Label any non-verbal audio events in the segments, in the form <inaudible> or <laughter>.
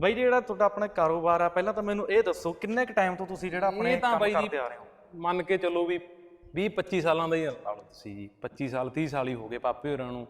ਬਾਈ ਜੀ, ਜਿਹੜਾ ਤੁਹਾਡਾ ਆਪਣਾ ਕਾਰੋਬਾਰ ਆ ਪਹਿਲਾਂ ਤਾਂ ਮੈਨੂੰ ਇਹ ਦੱਸੋ ਕਿੰਨੇ ਕ ਟਾਈਮ ਤੋਂ ਤੁਸੀਂ ਜਿਹੜਾ ਆਪਣੇ ਇਹ ਤਾਂ ਕੰਮ ਬਾਈ ਜੀ ਕਰਦੇ ਆ ਰਹੇ ਹੋ? ਮੰਨ ਕੇ ਚੱਲੋ ਵੀ 20 25 ਸਾਲਾਂ ਦਾ ਹੀ ਲਾ ਲਓ ਤੁਸੀਂ ਜੀ 25 ਸਾਲ 30 ਸਾਲ ਹੀ ਹੋ ਗਏ ਪਾਪੇ ਹੋਰਾਂ ਨੂੰ।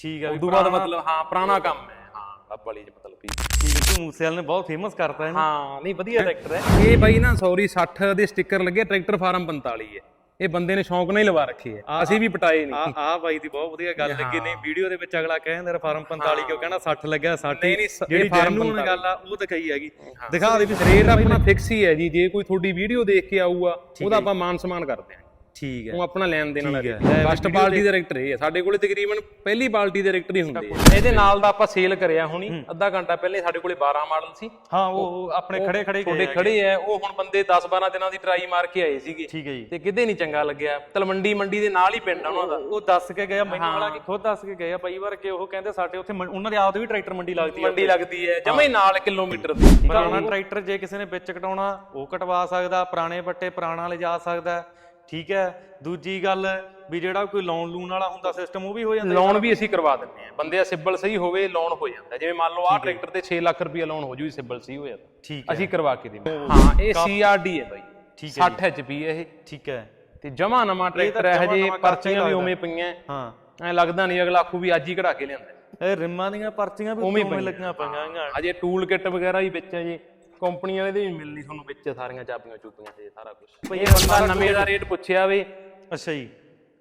ਠੀਕ ਹੈ ਉਦੋਂ ਬਾਅਦ ਮਤਲਬ ਹਾਂ ਪੁਰਾਣਾ ਕੰਮ ਹੈ। ਹਾਂ ਰੱਬ ਵਾਲੀ ਮਤਲਬ ਵੀ ਠੀਕ ਹੈ ਤੂੰ ਮੂਸੇਵਾਲ ਨੇ ਬਹੁਤ ਫੇਮਸ ਕਰਤਾ ਇਹਨੂੰ। ਹਾਂ ਨਹੀਂ ਵਧੀਆ ਟਰੈਕਟਰ ਹੈ। ਇਹ ਬਾਈ ਨਾ ਸੌਰੀ 60 ਦੇ ਸਟicker ਲੱਗੇ ਟਰੈਕਟਰ ਫਾਰਮ 45 ਹੈ। ਇਹ ਬੰਦੇ ਨੇ ਸ਼ੌਂਕ ਨਾਲ ਹੀ ਲਵਾ ਰੱਖੀ ਹੈ। ਅਸੀਂ ਵੀ ਪਟਾਏ ਆ ਨਹੀਂ। ਆ ਬਾਈ ਦੀ ਬਹੁਤ ਵਧੀਆ ਗੱਲ ਲੱਗੀ। ਨਹੀਂ ਵੀਡੀਓ ਦੇ ਵਿੱਚ ਅਗਲਾ ਕਹਿੰਦਾ ਮੇਰਾ ਫਾਰਮ 45 ਕਿਉਂ ਕਹਿੰਦਾ 60 ਲੱਗਿਆ 60 ਨਹੀਂ, ਨਹੀਂ, ਸ- ਜਿਹੜੀ ਇਹ ਫਾਰਮ ਜੈਨੂਨ 45 ਗੱਲ ਆ ਉਹ ਦਿਖਾਈ ਹੈਗੀ। ਦਿਖਾ ਦੇ ਵੀ ਰੇਟ ਆਪਣਾ ਫਿਕਸ ਹੀ ਹੈ ਜੀ। ਜੇ ਕੋਈ ਤੁਹਾਡੀ ਵੀਡੀਓ ਦੇਖ ਕੇ ਆਊਗਾ ਉਹਦਾ ਆਪਾਂ ਮਾਨ ਸਨਮਾਨ ਕਰਦੇ ਹਾਂ। ਠੀਕ ਹੈ। ਉਹ ਆਪਣਾ ਲੈਣ ਦੇਣ ਵਾਲਾ ਠੀਕ ਹੈ। ਰੇਟ ਫਸਟ ਪਾਰਟੀ ਦੇ ਰੈਕਟਰ ਇਹ ਹੈ। ਸਾਡੇ ਕੋਲੇ ਤਕਰੀਬਨ ਪਹਿਲੀ ਪਾਰਟੀ ਦੇ ਰੈਕਟਰ ਹੀ ਹੁੰਦੇ ਆ ਇਹਦੇ ਨਾਲ ਦਾ ਆਪਾਂ ਸੇਲ ਕਰਿਆ ਹੁਣੀ। ਅੱਧਾ ਘੰਟਾ ਪਹਿਲੇ ਸਾਡੇ ਕੋਲੇ 12 ਮਾਡਲ ਸੀ। ਹਾਂ ਉਹ ਆਪਣੇ ਖੜੇ ਖੜੇ ਤੁਹਾਡੇ ਖੜੇ ਐ ਉਹ ਹੁਣ ਬੰਦੇ 10 12 ਦਿਨਾਂ ਦੀ ਟਰਾਈ ਮਾਰ ਕੇ ਆਏ ਸੀਗੇ। ਠੀਕ ਹੈ ਜੀ। ਤੇ ਕਿਤੇ ਨਹੀਂ ਚੰਗਾ ਲੱਗਿਆ। ਤਲਵੰਡੀ ਮੰਡੀ ਦੇ ਨਾਲ ਹੀ ਪਿੰਡ ਆ ਉਹਨਾਂ ਦਾ। ਉਹ ਦੱਸ ਕੇ ਗਿਆ ਮੈਨੂੰ ਵਾਲਾ ਕਿ ਖੁਦ ਦੱਸ ਕੇ ਗਏ ਆ। ਵਾਰ ਕਿ ਉਹ ਕਹਿੰਦੇ ਸਾਡੇ ਉੱਥੇ ਉਹਨਾਂ ਦੇ ਆਪਦੇ ਵੀ ਟਰੈਕਟਰ ਮੰਡੀ ਲੱਗਦੀ ਆ ਮੰਡੀ ਲੱਗਦੀ ਹੈ। ਜਮੇ ਨਾਲ ਕਿਲੋਮੀਟਰ ਦੀ। ਪੁਰਾਣਾ ਟਰੈਕਟਰ ਜੇ ਕਿਸੇ ਨੇ ਵਿੱਚ ਕਟਾਉਣਾ ਉਹ ਕਟਵਾ ਸਕਦਾ। ਪੁਰਾਣੇ ਬੱਟੇ ਪੁਰਾਣਾ ਲਿਜਾ ਸਕਦਾ। ਠੀਕ ਹੈ। ਦੂਜੀ ਗੱਲ ਵੀ ਜਿਹੜਾ ਕੋਈ ਲੋਨ ਲੂਨ ਵਾਲਾ ਹੁੰਦਾ ਸਿਸਟਮ ਉਹ ਵੀ ਹੋ ਜਾਂਦਾ ਲੋਨ ਵੀ ਅਸੀਂ ਕਰਵਾ ਦਿੰਦੇ ਆ ਬੰਦੇ ਦਾ ਸਿਬਲ ਸਹੀ ਹੋਵੇ ਲੋਨ ਹੋ ਜਾਂਦਾ। ਜਿਵੇਂ ਮੰਨ ਲਓ ਆਹ ਟਰੈਕਟਰ ਤੇ 6 ਲੱਖ ਰੁਪਏ ਲੋਨ ਹੋ ਜੂ ਸਿਬਲ ਸਹੀ ਹੋ ਜਾਂਦਾ। ਠੀਕ ਅਸੀਂ ਕਰਵਾ ਕੇ ਦੇਵਾਂਗੇ। ਹਾਂ ਇਹ CRD ਹੈ ਬਾਈ। ਠੀਕ ਹੈ 60 HP ਹੈ ਇਹ। ਠੀਕ ਹੈ। ਤੇ ਜਮਾ ਨਵਾਂ ਟਰੈਕਟਰ ਹੈ ਹਜੇ ਹੀ ਪਰਚੀਆਂ ਵੀ। ਉਵੇਂ ਪਈਆਂ। ਹਾਂ। ਐ ਲੱਗਦਾ ਨਹੀਂ ਅਗਲਾ ਆਖੂ ਵੀ ਅੱਜ ਹੀ ਕਢਾ ਕੇ ਲਿਆਂਦਾ। ਇਹ ਰਿਮਾਂ ਦੀਆਂ ਪਰਚੀਆਂ ਵੀ ਉਵੇਂ। ਲੱਗੀਆਂ ਪਈਆਂ। ਅਜੇ ਟੂਲ ਕਿੱਟ ਵਗੈਰਾ ਹੀ ਵਿੱਚ ਹੈ ਜੀ। ਕੰਪਨੀ ਵਾਲੇ ਦੇ ਵੀ ਮਿਲਣੀ ਤੁਹਾਨੂੰ ਵਿੱਚ ਸਾਰੀਆਂ ਚਾਬੀਆਂ ਚੂਪੀਆਂ ਤੇ ਸਾਰਾ ਕੁਝ ਇਹ ਬੰਦਾ ਨਵੇਂ ਦਾ ਰੇਟ ਪੁੱਛਿਆ ਵੇ। ਅੱਛਾ ਜੀ।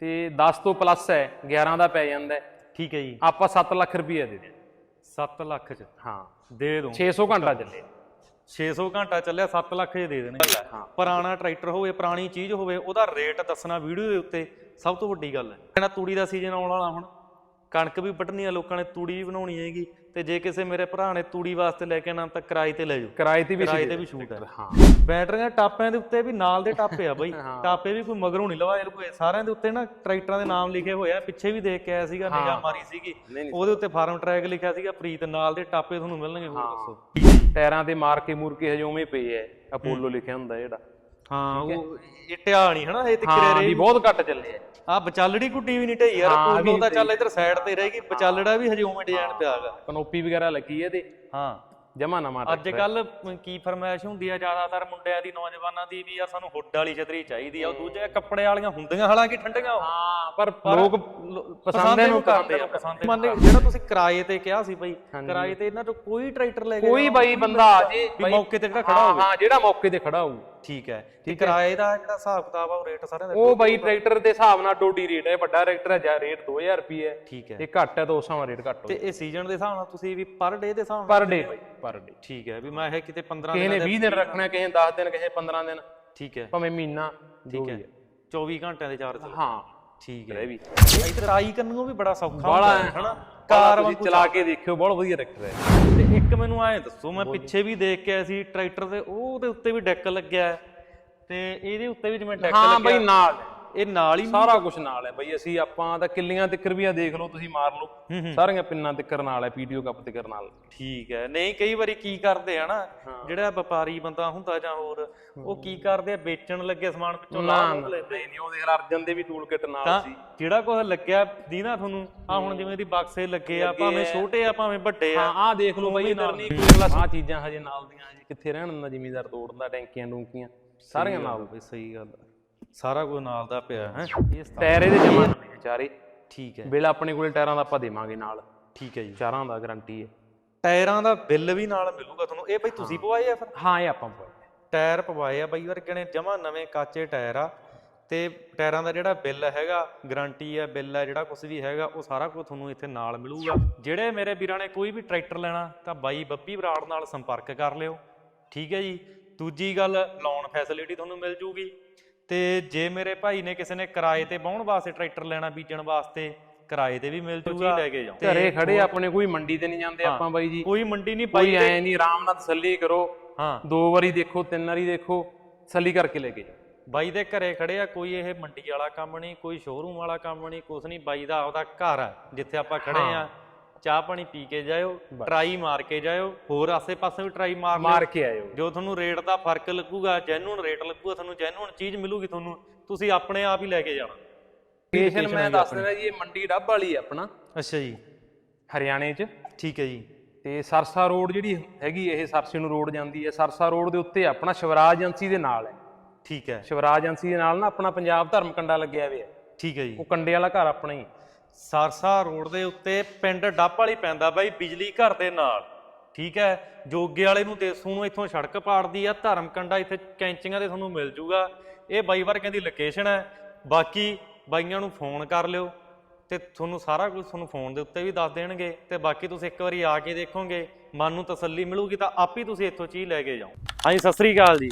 ਤੇ 10 ਤੋਂ ਪਲੱਸ ਹੈ 11 ਦਾ ਪੈ ਜਾਂਦਾ ਹੈ। ਠੀਕ ਹੈ ਜੀ। ਆਪਾਂ 7 ਲੱਖ ਰੁਪਏ ਦੇ ਦੇ 7 ਲੱਖ ਚ? ਹਾਂ। ਦੇ ਦੋ 600 ਘੰਟਾ ਚੱਲੇ। 600 ਘੰਟਾ ਚੱਲਿਆ 7 ਲੱਖ ਦੇ ਦੇ ਦੇਣਗੇ। ਪੁਰਾਣਾ ਟਰੈਕਟਰ ਹੋਵੇ ਪੁਰਾਣੀ ਚੀਜ਼ ਹੋਵੇ ਉਹਦਾ ਰੇਟ ਦੱਸਣਾ ਵੀਡੀਓ ਦੇ ਉੱਤੇ ਸਭ ਤੋਂ ਵੱਡੀ ਗੱਲ ਹੈ। ਇਹਨਾਂ ਤੂੜੀ ਦਾ ਸੀਜ਼ਨ ਆਉਣ ਵਾਲਾ ਹੁਣ। ਕਣਕ ਵੀ ਵੱਢਣੀ ਆ ਲੋਕਾਂ ਨੇ ਤੂੜੀ ਵੀ ਬਣਾਉਣੀ ਹੈਗੀ ਤੇ ਜੇ ਕਿਸੇ ਮੇਰੇ ਭਰਾ ਨੇ ਤੂੜੀ ਵਾਸਤੇ ਲੈ ਕੇ ਆਣਾ ਤਾਂ ਕਿਰਾਏ ਤੇ ਲੈ ਜਾਓ। ਕਿਰਾਏ ਤੇ ਵੀ ਕਿਰਾਏ ਤੇ ਵੀ ਛੂਟ ਹੈ। ਹਾਂ। ਬੈਟਰੀਆਂ ਟਾਪਿਆਂ ਦੇ ਉੱਤੇ ਵੀ ਨਾਲ ਦੇ ਟਾਪੇ ਆ ਬਈ। <laughs> ਟਾਪੇ ਵੀ ਕੋਈ ਮਗਰੋਂ ਨਹੀਂ ਲਵਾਏ ਕੋਈ ਸਾਰਿਆਂ ਦੇ ਉੱਤੇ ਨਾ ਟਰੈਕਟਰਾਂ ਦੇ ਨਾਮ ਲਿਖੇ ਹੋਏ ਆ ਪਿੱਛੇ ਵੀ ਦੇਖ ਕੇ ਆਇਆ ਸੀਗਾ ਨਿਗਾਹ ਮਾਰੀ ਸੀਗੀ। ਉਹਦੇ ਉੱਤੇ ਫਾਰਮ ਟਰੈਕ ਲਿਖਿਆ ਸੀਗਾ ਪ੍ਰੀਤ ਨਾਲ ਦੇ ਟਾਪੇ ਤੁਹਾਨੂੰ ਮਿਲਣਗੇ ਹੋਰ ਦੱਸੋ। ਟਾਇਰਾਂ ਤੇ ਮਾਰ ਕੇ ਮੂਰ ਕੇ ਹਜੇ ਉਵੇਂ ਪਏ ਐ। ਅਪੋਲੋ ਲਿਖਿਆ ਹੁੰਦਾ ਜਿਹੜਾ। ਹਾਂ ਉਹ ਇਹ ਟਿਆ ਨਹੀਂ ਹਨਾ ਇਹ ਤੇ ਹਾਂ ਵੀ ਬਹੁਤ ਘੱਟ ਚੱਲੇ। ਐ ਆ ਵਿਚਾਲੜੀ ਗੁੱਡੀ ਵੀ ਨਹੀਂ ਢਈ ਯਾਰ ਪੋਲੋ ਤਾਂ ਚੱਲ ਇਧਰ ਸਾਈਡ ਤੇ ਰਹੇਗੀ ਵਿਚਾਲੜਾ ਵੀ ਹਜੇ ਉਵੇਂ ਡਿਜ਼ਾਈਨ ਪਿਆ ਹੈਗਾ ਕਨੋਪੀ ਵਗੈਰਾ ਲੱਗੀ ਤੇ ਹਾਂ। ਜਮਾ ਨਵਾਂ ਅੱਜ ਕੱਲ ਕੀ ਫਰਮਾਇਸ਼ ਹੁੰਦੀ ਆ ਜ਼ਿਆਦਾਤਰ ਮੁੰਡਿਆਂ ਦੀ ਨੌਜਵਾਨਾਂ ਦੀ ਵੀ ਯਾਰ ਸਾਨੂੰ ਹੁੱਡ ਵਾਲੀ ਛਤਰੀ ਚਾਹੀਦੀ ਆ ਉਹ ਦੂਜੇ ਕੱਪੜੇ ਵਾਲੀਆਂ ਹੁੰਦੀਆਂ ਹਾਲਾਂਕਿ ਠੰਡੀਆਂ ਉਹ। ਹਾਂ ਪਰ ਲੋਕ ਪਸੰਦ ਇਹਨੂੰ ਕਰਦੇ ਆ ਪਸੰਦ ਮੰਨ ਜਿਹੜਾ ਤੁਸੀਂ ਕਿਰਾਏ ਤੇ ਕਿਹਾ ਸੀ ਬਈ ਕਿਰਾਏ ਤੇ ਇਹਨਾਂ ਚੋਂ ਕੋਈ ਟਰੈਕਟਰ ਲੈ ਕੇ ਕੋਈ ਬਾਈ ਬੰਦਾ ਆ ਜੇ ਵੀ ਮੌਕੇ ਤੇ ਜਿਹੜਾ ਖੜਾ ਹਾਂ ਹਾਂ ਜਿਹੜਾ ਮੌਕੇ ਤੇ ਖੜਾ ਹੋਊ। ਠੀਕ ਹੈ। ਤੇ ਕਿਰਾਏ ਦਾ ਜਿਹੜਾ ਹਿਸਾਬ ਕਿਤਾਬ ਆ ਉਹ ਰੇਟ ਸਾਰਿਆਂ ਦਾ ਉਹ ਬਾਈ ਟਰੈਕਟਰ ਦੇ ਹਿਸਾਬ ਨਾਲ ਡੋਡੀ ਰੇਟ ਹੈ ਵੱਡਾ ਟਰੈਕਟਰ ਹੈ ਜਾਂ ਰੇਟ 2000 ਰੁਪਏ ਹੈ। ਠੀਕ ਹੈ। ਤੇ ਘੱਟ ਹੈ ਤਾਂ ਉਸ ਹਿਸਾਬ ਰੇਟ ਘੱਟ ਹੋ ਤੇ ਇਹ ਸੀਜ਼ਨ ਦੇ ਹਿਸਾਬ ਨਾਲ ਤੁਸੀਂ ਵੀ ਪਰ ਡੇ ਦੇ ਹਿਸਾਬ ਨਾਲ ਪਰ ਡੇ ਬਾਈ ਪਰ ਡੇ ਠੀਕ ਹੈ ਵੀ ਮੈਂ ਇਹ ਕਿਤੇ 15 ਕਿਸੇ ਦਿਨ ਨੇ 20 ਦਿਨ ਰੱਖਣਾ ਕਿਸੇ ਨੇ 10 ਦਿਨ ਕਿਸੇ ਨੇ 15 ਦਿਨ। ਠੀਕ ਹੈ। ਭਾਵੇਂ ਮਹੀਨਾ ਠੀਕ ਹੈ। 24 ਘੰਟਿਆਂ ਦੇ ਚਾਰਜ ਹਾਂ। ਠੀਕ ਹੈ। ਇਹ ਵੀ। ਆਈ ਕਰਨ ਨੂੰ ਵੀ ਬੜਾ ਸੌਖਾ ਹੈ, ਹਨਾ? ਕਾਰ ਤੁਸੀਂ ਚਲਾ ਕੇ ਦੇਖਿਓ ਬਹੁਤ ਵਧੀਆ ਟਰੈਕਟਰ ਹੈ। ਤੇ ਇੱਕ ਮੈਨੂੰ ਐਂ ਦੱਸੋ ਮੈਂ ਪਿੱਛੇ ਵੀ ਦੇਖ ਕੇ ਆਇਆ ਸੀ ਟਰੈਕਟਰ ਤੇ ਉਹਦੇ ਉੱਤੇ ਵੀ ਡੈਕ ਲੱਗਿਆ ਹੈ। ਤੇ ਇਹਦੇ ਉੱਤੇ ਵੀ ਜਿਵੇਂ ਡੈਕ ਹਾਂ ਬਾਈ ਨਾਲ ਇਹ ਨਾਲ ਹੀ ਸਾਰਾ ਕੁਝ ਨਾਲ ਹੈ ਬਾਈ। ਅਸੀਂ ਆਪਾਂ ਤਾਂ ਕਿੱਲੀਆਂ ਤਿੱਕਰ ਵੀ ਆ ਦੇਖ ਲਓ ਤੁਸੀਂ ਮਾਰ ਲਓ। ਸਾਰੀਆਂ ਪਿੰਨਾਂ ਤਿੱਕਰ ਨਾਲ ਹੈ ਪੀਟੀਓ ਕੱਪ ਤਿੱਕਰ ਨਾਲ। ਠੀਕ ਹੈ। ਨਹੀਂ ਕਈ ਵਾਰੀ ਕੀ ਕਰਦੇ ਆ ਨਾ ਜਿਹੜਾ ਵਪਾਰੀ ਬੰਦਾ ਹੁੰਦਾ ਜਾਂ ਹੋਰ ਉਹ ਕੀ ਕਰਦੇ ਆ? ਵੇਚਣ ਲੱਗੇ ਸਮਾਨ ਵਿੱਚੋਂ ਨਾ ਨਾ, ਲੈਂਦੇ। ਨਹੀਂ ਉਹ ਦੇਖ ਅਰਜਨ ਦੇ ਵੀ ਟੂਲ ਕਿਟ ਨਾਲ ਸੀ। ਜਿਹੜਾ ਕੁਝ ਲੱਗਿਆ ਦੀਨਾ ਤੁਹਾਨੂੰ ਆ ਹੁਣ ਜਿਵੇਂ ਦੀ ਬਕਸੇ ਲੱਗੇ ਆ ਭਾਵੇਂ ਛੋਟੇ ਆ ਭਾਵੇਂ ਵੱਡੇ ਆ। ਹਾਂ ਆਹ ਦੇਖ ਲਓ ਬਾਈ ਅਗਲਾ ਆਹ ਚੀਜ਼ਾਂ ਹਜੇ ਨਾਲ ਦੀਆਂ ਹਜੇ ਕਿੱਥੇ ਰਹਿਣ ਦਿੰਦਾ ਜ਼ਿਮੀਦਾਰ ਤੋੜਦਾ ਟੈਂਕੀਆਂ ਟੂੰਕੀਆਂ ਸਾਰੀਆਂ ਨਾਲ ਬਈ ਸਹੀ ਗੱਲ ਆ। ਸਾਰਾ ਕੁਝ ਨਾਲ ਦਾ ਪਿਆ ਹੈ। ਇਹ ਸਤਾ- ਟਾਇਰ ਇਹਦੇ ਜਮਾ ਆ ਚਾਰੇ। ਠੀਕ ਹੈ। ਬਿੱਲ ਆਪਣੇ ਕੋਲੇ ਟਾਇਰਾਂ ਦਾ ਆਪਾਂ ਦੇਵਾਂਗੇ ਨਾਲ। ਠੀਕ ਹੈ ਜੀ। ਚਾਰਾਂ ਦਾ ਗਾਰੰਟੀ ਹੈ। ਟਾਇਰਾਂ ਦਾ ਬਿੱਲ ਵੀ ਨਾਲ ਮਿਲੂਗਾ ਤੁਹਾਨੂੰ। ਇਹ ਬਈ ਤੁਸੀਂ ਪਵਾਏ ਆ ਫਿਰ? ਹਾਂ ਇਹ ਆਪਾਂ ਪਵਾਏ। ਟਾਇਰ ਪਵਾਏ ਆ ਬਈ ਵਰਗੇ ਨੇ ਜਮਾ ਨਵੇਂ ਕਾਚੇ ਟਾਇਰ ਆ। ਤੇ ਟਾਇਰਾਂ ਦਾ ਜਿਹੜਾ ਬਿੱਲ ਹੈਗਾ ਗਾਰੰਟੀ ਆ ਬਿੱਲ ਆ ਜਿਹੜਾ ਕੁਝ ਵੀ ਹੈਗਾ ਉਹ ਸਾਰਾ ਕੁਝ ਤੁਹਾਨੂੰ ਇੱਥੇ ਨਾਲ ਮਿਲੂਗਾ। ਜਿਹੜੇ ਮੇਰੇ ਵੀਰਾਂ ਨੇ ਕੋਈ ਵੀ ਟਰੈਕਟਰ ਲੈਣਾ ਤਾਂ ਬਾਈ ਬੱਬੀ ਬਰਾੜ ਨਾਲ ਸੰਪਰਕ ਕਰ ਲਿਓ। ਠੀਕ ਹੈ ਜੀ? ਦੂਜੀ ਗੱਲ ਲੋਨ ਫੈਸਿਲਿਟੀ ਤੁਹਾਨੂੰ ਮਿਲ ਜੂਗੀ। ਤੇ ਜੇ ਮੇਰੇ ਭਾਈ ਨੇ ਕਿਸੇ ਨੇ ਕਿਰਾਏ ਤੇ ਬਾਉਣ ਵਾਸਤੇ ਟਰੈਕਟਰ ਲੈਣਾ ਬੀਜਣ ਵਾਸਤੇ ਕਿਰਾਏ ਤੇ ਵੀ ਮਿਲ ਜੂਗਾ। ਲੈ ਕੇ ਜਾਓ। ਘਰੇ ਖੜੇ ਆਪਣੇ ਕੋਈ ਮੰਡੀ ਤੇ ਨਹੀਂ ਜਾਂਦੇ ਆਪਾਂ ਬਾਈ ਜੀ। ਕੋਈ ਮੰਡੀ ਨਹੀਂ ਕੋਈ ਐ ਨਹੀਂ ਆਰਾਮ ਨਾਲ ਤਸੱਲੀ ਕਰੋ। ਹਾਂ। ਦੋ ਵਾਰੀ ਦੇਖੋ ਤਿੰਨ ਵਾਰੀ ਦੇਖੋ ਤਸੱਲੀ ਕਰਕੇ ਲੈ ਕੇ ਜਾਓ। ਬਾਈ ਦੇ ਘਰੇ ਖੜੇ ਆ ਕੋਈ ਇਹ ਮੰਡੀ ਵਾਲਾ ਕੰਮ ਨਹੀਂ ਕੋਈ ਸ਼ੋਰੂਮ ਵਾਲਾ ਕੰਮ ਨਹੀਂ ਕੁਛ ਨਹੀਂ। ਬਾਈ ਦਾ ਆਪਦਾ ਘਰ ਆ ਜਿੱਥੇ ਆਪਾਂ ਖੜੇ ਆ। ਚਾਹ ਪਾਣੀ ਪੀ ਕੇ ਜਾਇਓ ਟਰਾਈ ਮਾਰ ਕੇ ਜਾਇਓ ਹੋਰ ਆਸੇ-ਪਾਸੇ ਵੀ ਟਰਾਈ ਮਾਰ ਲਿਓ। ਮਾਰ ਕੇ ਆਇਓ। ਜੋ ਤੁਹਾਨੂੰ ਰੇਟ ਦਾ ਫ਼ਰਕ ਲੱਗੂਗਾ ਜੈਨੂਨ ਰੇਟ ਲੱਗੂਗਾ ਤੁਹਾਨੂੰ ਜੈਨੂਨ ਚੀਜ਼ ਮਿਲੂਗੀ ਤੁਹਾਨੂੰ ਤੁਸੀਂ ਆਪਣੇ ਆਪ ਹੀ ਲੈ ਕੇ ਜਾਣਾ। ਲੋਕੇਸ਼ਨ ਮੈਂ ਦੱਸ ਦਿੰਦਾ ਜੀ ਇਹ ਮੰਡੀ ਡੱਬ ਵਾਲੀ ਹੈ ਆਪਣਾ। ਅੱਛਾ ਜੀ। ਹਰਿਆਣੇ 'ਚ। ਠੀਕ ਹੈ ਜੀ। ਤੇ ਸਰਸਾ ਰੋਡ ਜਿਹੜੀ ਹੈਗੀ ਇਹ ਸਰਸੇ ਨੂੰ ਰੋਡ ਜਾਂਦੀ ਹੈ। ਸਰਸਾ ਰੋਡ ਦੇ ਉੱਤੇ ਆਪਣਾ ਸ਼ਿਵਰਾਜ ਏਜੰਸੀ ਦੇ ਨਾਲ ਹੈ। ਠੀਕ ਹੈ। ਸ਼ਿਵਰਾਜ ਏਜੰਸੀ ਦੇ ਨਾਲ ਨਾ ਆਪਣਾ ਪੰਜਾਬ ਧਰਮ ਕੰਡਾ ਲੱਗਿਆ ਹੋਇਆ ਹੈ। ਠੀਕ ਹੈ ਜੀ। ਉਹ ਕੰਡੇ ਵਾਲਾ ਘਰ ਆਪਣਾ ਹੀ। ਸਰਸਾ ਰੋਡ ਦੇ ਉੱਤੇ ਪਿੰਡ ਡੱਪ ਵਾਲੀ ਪੈਂਦਾ ਬਾਈ ਬਿਜਲੀ ਘਰ ਦੇ ਨਾਲ। ਠੀਕ ਹੈ, ਜੋਗੇ ਵਾਲੇ ਨੂੰ ਦੇਸੂ ਨੂੰ ਇੱਥੋਂ ਸੜਕ ਪਾੜਦੀ ਆ ਧਰਮ ਕੰਡਾ ਇੱਥੇ ਕੈਂਚੀਆਂ ਦੇ ਤੁਹਾਨੂੰ ਮਿਲ ਜੂਗਾ। ਇਹ ਬਾਈ ਵਾਰ ਕਹਿੰਦੀ ਲੋਕੇਸ਼ਨ ਹੈ। ਬਾਕੀ ਬਾਈਆਂ ਨੂੰ ਫੋਨ ਕਰ ਲਿਓ ਤੇ ਤੁਹਾਨੂੰ ਸਾਰਾ ਕੁਝ ਤੁਹਾਨੂੰ ਫੋਨ ਦੇ ਉੱਤੇ ਵੀ ਦੱਸ ਦੇਣਗੇ ਤੇ ਬਾਕੀ ਤੁਸੀਂ ਇੱਕ ਵਾਰੀ ਆ ਕੇ ਦੇਖੋਗੇ, ਮਨ ਨੂੰ ਤਸੱਲੀ ਮਿਲੂਗੀ ਤਾਂ ਆਪ ਹੀ ਤੁਸੀਂ ਇੱਥੋਂ ਚੀਜ਼ ਲੈ ਕੇ ਜਾਓ। ਹਾਂਜੀ, ਸਤਿ ਸ੍ਰੀ ਅਕਾਲ ਜੀ।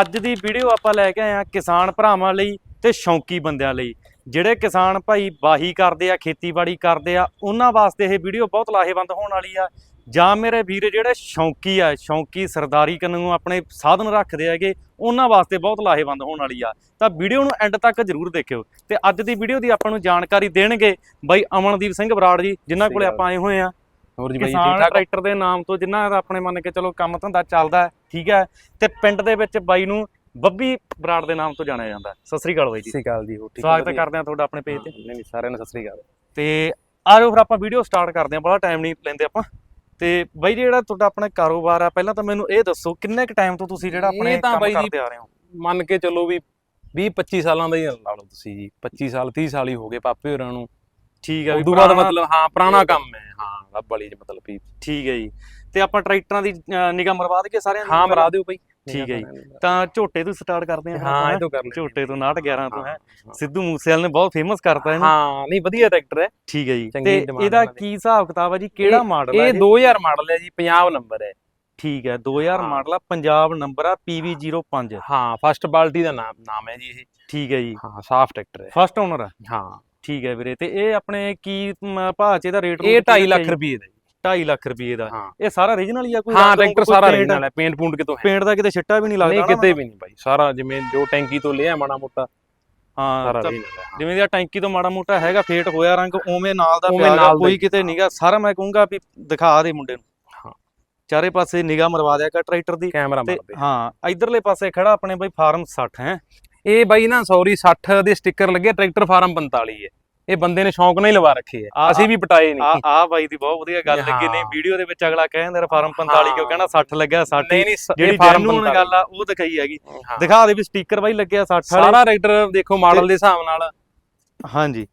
ਅੱਜ ਦੀ ਵੀਡੀਓ ਆਪਾਂ ਲੈ ਕੇ ਆਏ ਆ ਕਿਸਾਨ ਭਰਾਵਾਂ ਲਈ ਤੇ ਸ਼ੌਂਕੀ ਬੰਦਿਆਂ ਲਈ। ਜਿਹੜੇ ਕਿਸਾਨ ਭਾਈ ਵਾਹੀ ਕਰਦੇ ਆ ਖੇਤੀਬਾੜੀ ਕਰਦੇ ਆ ਉਹਨਾਂ ਵਾਸਤੇ ਇਹ ਵੀਡੀਓ ਬਹੁਤ ਲਾਹੇਵੰਦ ਹੋਣ ਵਾਲੀ ਆ। ਜਾਂ ਮੇਰੇ ਵੀਰ ਜਿਹੜੇ ਸ਼ੌਂਕੀ ਆ ਸ਼ੌਂਕੀ ਸਰਦਾਰੀ ਕਰਨ ਨੂੰ ਆਪਣੇ ਸਾਧਨ ਰੱਖਦੇ ਹੈਗੇ ਉਹਨਾਂ ਵਾਸਤੇ ਬਹੁਤ ਲਾਹੇਵੰਦ ਹੋਣ ਵਾਲੀ ਆ। ਤਾਂ ਵੀਡੀਓ ਨੂੰ ਐਂਡ ਤੱਕ ਜਰੂਰ ਦੇਖਿਓ ਤੇ ਅੱਜ ਦੀ ਵੀਡੀਓ ਦੀ ਆਪਾਂ ਨੂੰ ਜਾਣਕਾਰੀ ਦੇਣਗੇ ਬਾਈ ਅਮਨਦੀਪ ਸਿੰਘ ਬਰਾੜ ਜੀ ਜਿਨ੍ਹਾਂ ਕੋਲੇ ਆਪਾਂ ਆਏ ਹੋਏ ਆ। ਹੋਰ ਜੀ ਬਾਈ ਠੀਕ ਠਾਕ ਟਰੈਕਟਰ ਦੇ ਨਾਮ ਤੋਂ ਜਿਨ੍ਹਾਂ ਦਾ ਆਪਣੇ ਮੰਨ ਕੇ ਚਲੋ ਕੰਮ ਧੰਦਾ ਚੱਲਦਾ ਠੀਕ ਹੈ। ਤੇ ਪਿੰਡ ਦੇ ਵਿੱਚ ਬਾਈ ਨੂੰ ਬੱਬੀ ਬਰਾੜ ਦੇ ਨਾਮ ਤੋਂ ਜਾਣਿਆ ਜਾਂਦਾ। ਹੈ। ਸਤਿ ਸ੍ਰੀ ਅਕਾਲ ਬਾਈ ਜੀ। ਸਤਿ ਸ਼੍ਰੀ ਅਕਾਲ ਜੀ ਹੋਰ ਠੀਕ ਸਵਾਗਤ ਕਰਦੇ ਹਾਂ ਤੁਹਾਡਾ ਆਪਣੇ ਪੇਜ ਤੇ। ਨਹੀਂ ਨਹੀਂ ਸਾਰਿਆਂ ਨੂੰ ਸਤਿ ਸ਼੍ਰੀ ਅਕਾਲ। ਤੇ ਆਜੋ ਫਿਰ ਆਪਾਂ ਵੀਡੀਓ ਸਟਾਰਟ ਕਰਦੇ ਹਾਂ ਬੜਾ ਟਾਈਮ ਨਹੀਂ ਲੈਂਦੇ ਆਪਾਂ। ਤੇ ਬਾਈ ਜਿਹੜਾ ਤੁਹਾਡਾ ਆਪਣਾ ਕਾਰੋਬਾਰ ਆ ਪਹਿਲਾਂ ਤਾਂ ਮੈਨੂੰ ਇਹ ਦੱਸੋ ਕਿੰਨੇ ਕ ਟਾਈਮ ਤੋਂ ਤੁਸੀਂ ਜਿਹੜਾ ਆਪਣੇ ਕੰਮ ਕਰਦੇ ਆ ਰਹੇ ਹੋ? ਮੰਨ ਕੇ ਚੱਲੋ ਵੀ 20 25 ਸਾਲਾਂ ਦਾ ਹੀ ਲਾ ਲਓ ਤੁਸੀਂ ਜੀ। 25 ਸਾਲ 30 ਸਾਲ ਹੀ ਹੋ ਗਏ ਪਾਪੇ ਹੋਰਾਂ ਨੂੰ। ਠੀਕ ਹੈ ਵੀ ਉਦੋਂ ਬਾਅਦ ਮਤਲਬ ਹਾਂ ਪੁਰਾਣਾ ਕੰਮ ਹੈ। ਹਾਂ ਰੱਬ ਵਾਲੀ ਮਤਲਬ ਵੀ। ਠੀਕ ਹੈ ਜੀ। ਤੇ ਆਪਾਂ ਟਰੈਕਟਰਾਂ ਦੀ ਨਿਗਾਹ ਮਰਵਾ ਦਈਏ ਸਾਰਿਆਂ ਦੀ? ਹਾਂ ਮਰਾ ਦਿਓ ਬਾਈ। ਠੀਕ ਹੈ ਜੀ। ਤਾਂ ਝੋਟੇ ਤੋਂ ਸਟਾਰਟ ਕਰਦੇ ਹਾਂ ਹਾਂ? ਇਹ ਤੋਂ ਕਰ ਲੈ ਝੋਟੇ ਤੋਂ 69 11 ਤੋਂ ਹੈ ਸਿੱਧੂ ਮੂਸੇਵਾਲ ਨੇ ਬਹੁਤ ਫੇਮਸ ਕਰਤਾ ਇਹਨੂੰ। ਹਾਂ ਨਹੀਂ ਵਧੀਆ ਟਰੈਕਟਰ ਹੈ। ਠੀਕ ਹੈ ਜੀ। ਤੇ ਇਹਦਾ। ਕੀ ਹਿਸਾਬ ਕਿਤਾਬ ਹੈ ਜੀ? ਕਿਹੜਾ ਮਾਡਲ ਹੈ ਇਹ 2000 ਮਾਡਲ ਹੈ ਜੀ ਪੰਜਾਬ ਨੰਬਰ ਹੈ। ਠੀਕ ਹੈ 2000 ਹਾਂ। ਮਾਡਲ ਆ ਪੰਜਾਬ ਨੰਬਰ ਆ PV05 ਹਾਂ ਫਸਟ ਬਾਲਟੀ ਦਾ ਨਾਮ ਨਾਮ ਹੈ ਜੀ ਇਹ। ਠੀਕ ਹੈ ਜੀ। ਹਾਂ ਸਾਫ਼ ਟਰੈਕਟਰ ਹੈ। ਫਸਟ ਓਨਰ ਹਾਂ। ਠੀਕ ਹੈ ਵੀਰੇ ਤੇ ਇਹ ਆਪਣੇ ਕੀ ਭਾਅ ਚ ਇਹਦਾ ਰੇਟ ਇਹ 2.5 ਲੱਖ ਰੁਪਏ ਦਾ 2.5 ਲੱਖ ਰੁਪਏ ਦਾ। ਹਾਂ। ਇਹ ਸਾਰਾ ਓਰੀਜਨਲ ਹੀ ਆ ਕੋਈ? ਹਾਂ ਰੰਗ ਰੁੰਗ, ਟਰੈਕਟਰ ਕੋਈ ਸਾਰਾ paint- ਰੀਜਨਲ ਹੈ ਪੇਂਟ ਪੂੰਟ ਕਿਤੋਂ ਹੈ? ਪੇਂਟ ਦਾ ਕਿਤੇ ਛਿੱਟਾ ਵੀ ਨਹੀਂ ਲੱਗਦਾ ਨਹੀਂ ਨਾ ਕਿਤੇ ਵੀ ਨਹੀਂ ਬਾਈ। ਸਾਰਾ ਜਿਵੇਂ ਜੋ ਟੈਂਕੀ ਤੋਂ ਲਿਆ ਮਾੜਾ ਮੋਟਾ ਹਾਂ ਸਾਰਾ ਤਾਂ ਰੀਜਨਲ ਹੈ। ਜਿਵੇਂ ਦੀ ਆਹ ਟੈਂਕੀ ਤੋਂ ਮਾੜਾ ਮੋਟਾ ਹੈਗਾ ਫੇਟ ਹੋਇਆ ਰੰਗ ਉਵੇਂ ਨਾਲ ਦਾ ਉਵੇਂ ਪਿਆ ਗਾ, ਨਾਲ ਦਾ ਕੋਈ ਹੀ। ਕਿਤੇ ਨਹੀਂਗਾ ਸਾਰਾ ਮੈਂ ਕਹੂੰਗਾ ਵੀ ਦਿਖਾ ਦੇ ਮੁੰਡੇ ਨੂੰ। ਹਾਂ। ਚਾਰੇ ਪਾਸੇ ਨਿਗਾਹ ਮਰਵਾ ਦਿਆ ਕਰ ਟਰੈਕਟਰ ਦੀ। ਕੈਮਰਾ ਤੇ ਮਾਰਦੇ ਹਾਂ ਇਧਰਲੇ ਪਾਸੇ ਖੜਾ ਆਪਣੇ ਬਈ ਫਾਰਮ 60 ਹੈ। ਇਹ ਬਾਈ ਨਾ ਸੌਰੀ 60 ਦੇ ਸਟicker ਲੱਗੇ ਟਰੈਕਟਰ ਫਾਰਮ 45 ਹੈ। ਇਹ ਬੰਦੇ ਨੇ ਸ਼ੌਂਕ ਨਾਲ ਹੀ ਲਵਾ ਰੱਖੇ ਆ- ਆ ਅਸੀਂ ਵੀ ਪਟਾਏ ਆ ਨਹੀਂ। ਆ ਬਾਈ ਦੀ ਬਹੁਤ ਵਧੀਆ ਗੱਲ ਲੱਗੀ। ਨਹੀਂ ਹਾਂ। ਵੀਡੀਓ ਦੇ ਵਿੱਚ ਅਗਲਾ ਕਹਿੰਦਾ ਫਾਰਮ 45 ਕਿਉਂ ਕਹਿੰਦਾ 60 ਲੱਗਿਆ 60 ਨਹੀਂ ਨਹੀਂ ਜਿਹੜੀ ਫਾਰਮ 45 ਗੱਲ ਆ ਉਹ ਦਿਖਾਈ ਹੈਗੀ। ਹਾਂ। ਦਿਖਾ ਦੇ ਵੀ ਸਟicker ਬਾਈ ਲੱਗਿਆ 60 ਵਾਲੇ। ਸਾਰਾ ਟਰੈਕਟਰ ਦੇਖੋ ਮਾਡਲ ਦੇ ਹਿਸਾਬ ਨਾਲ। ਹਾਂਜੀ।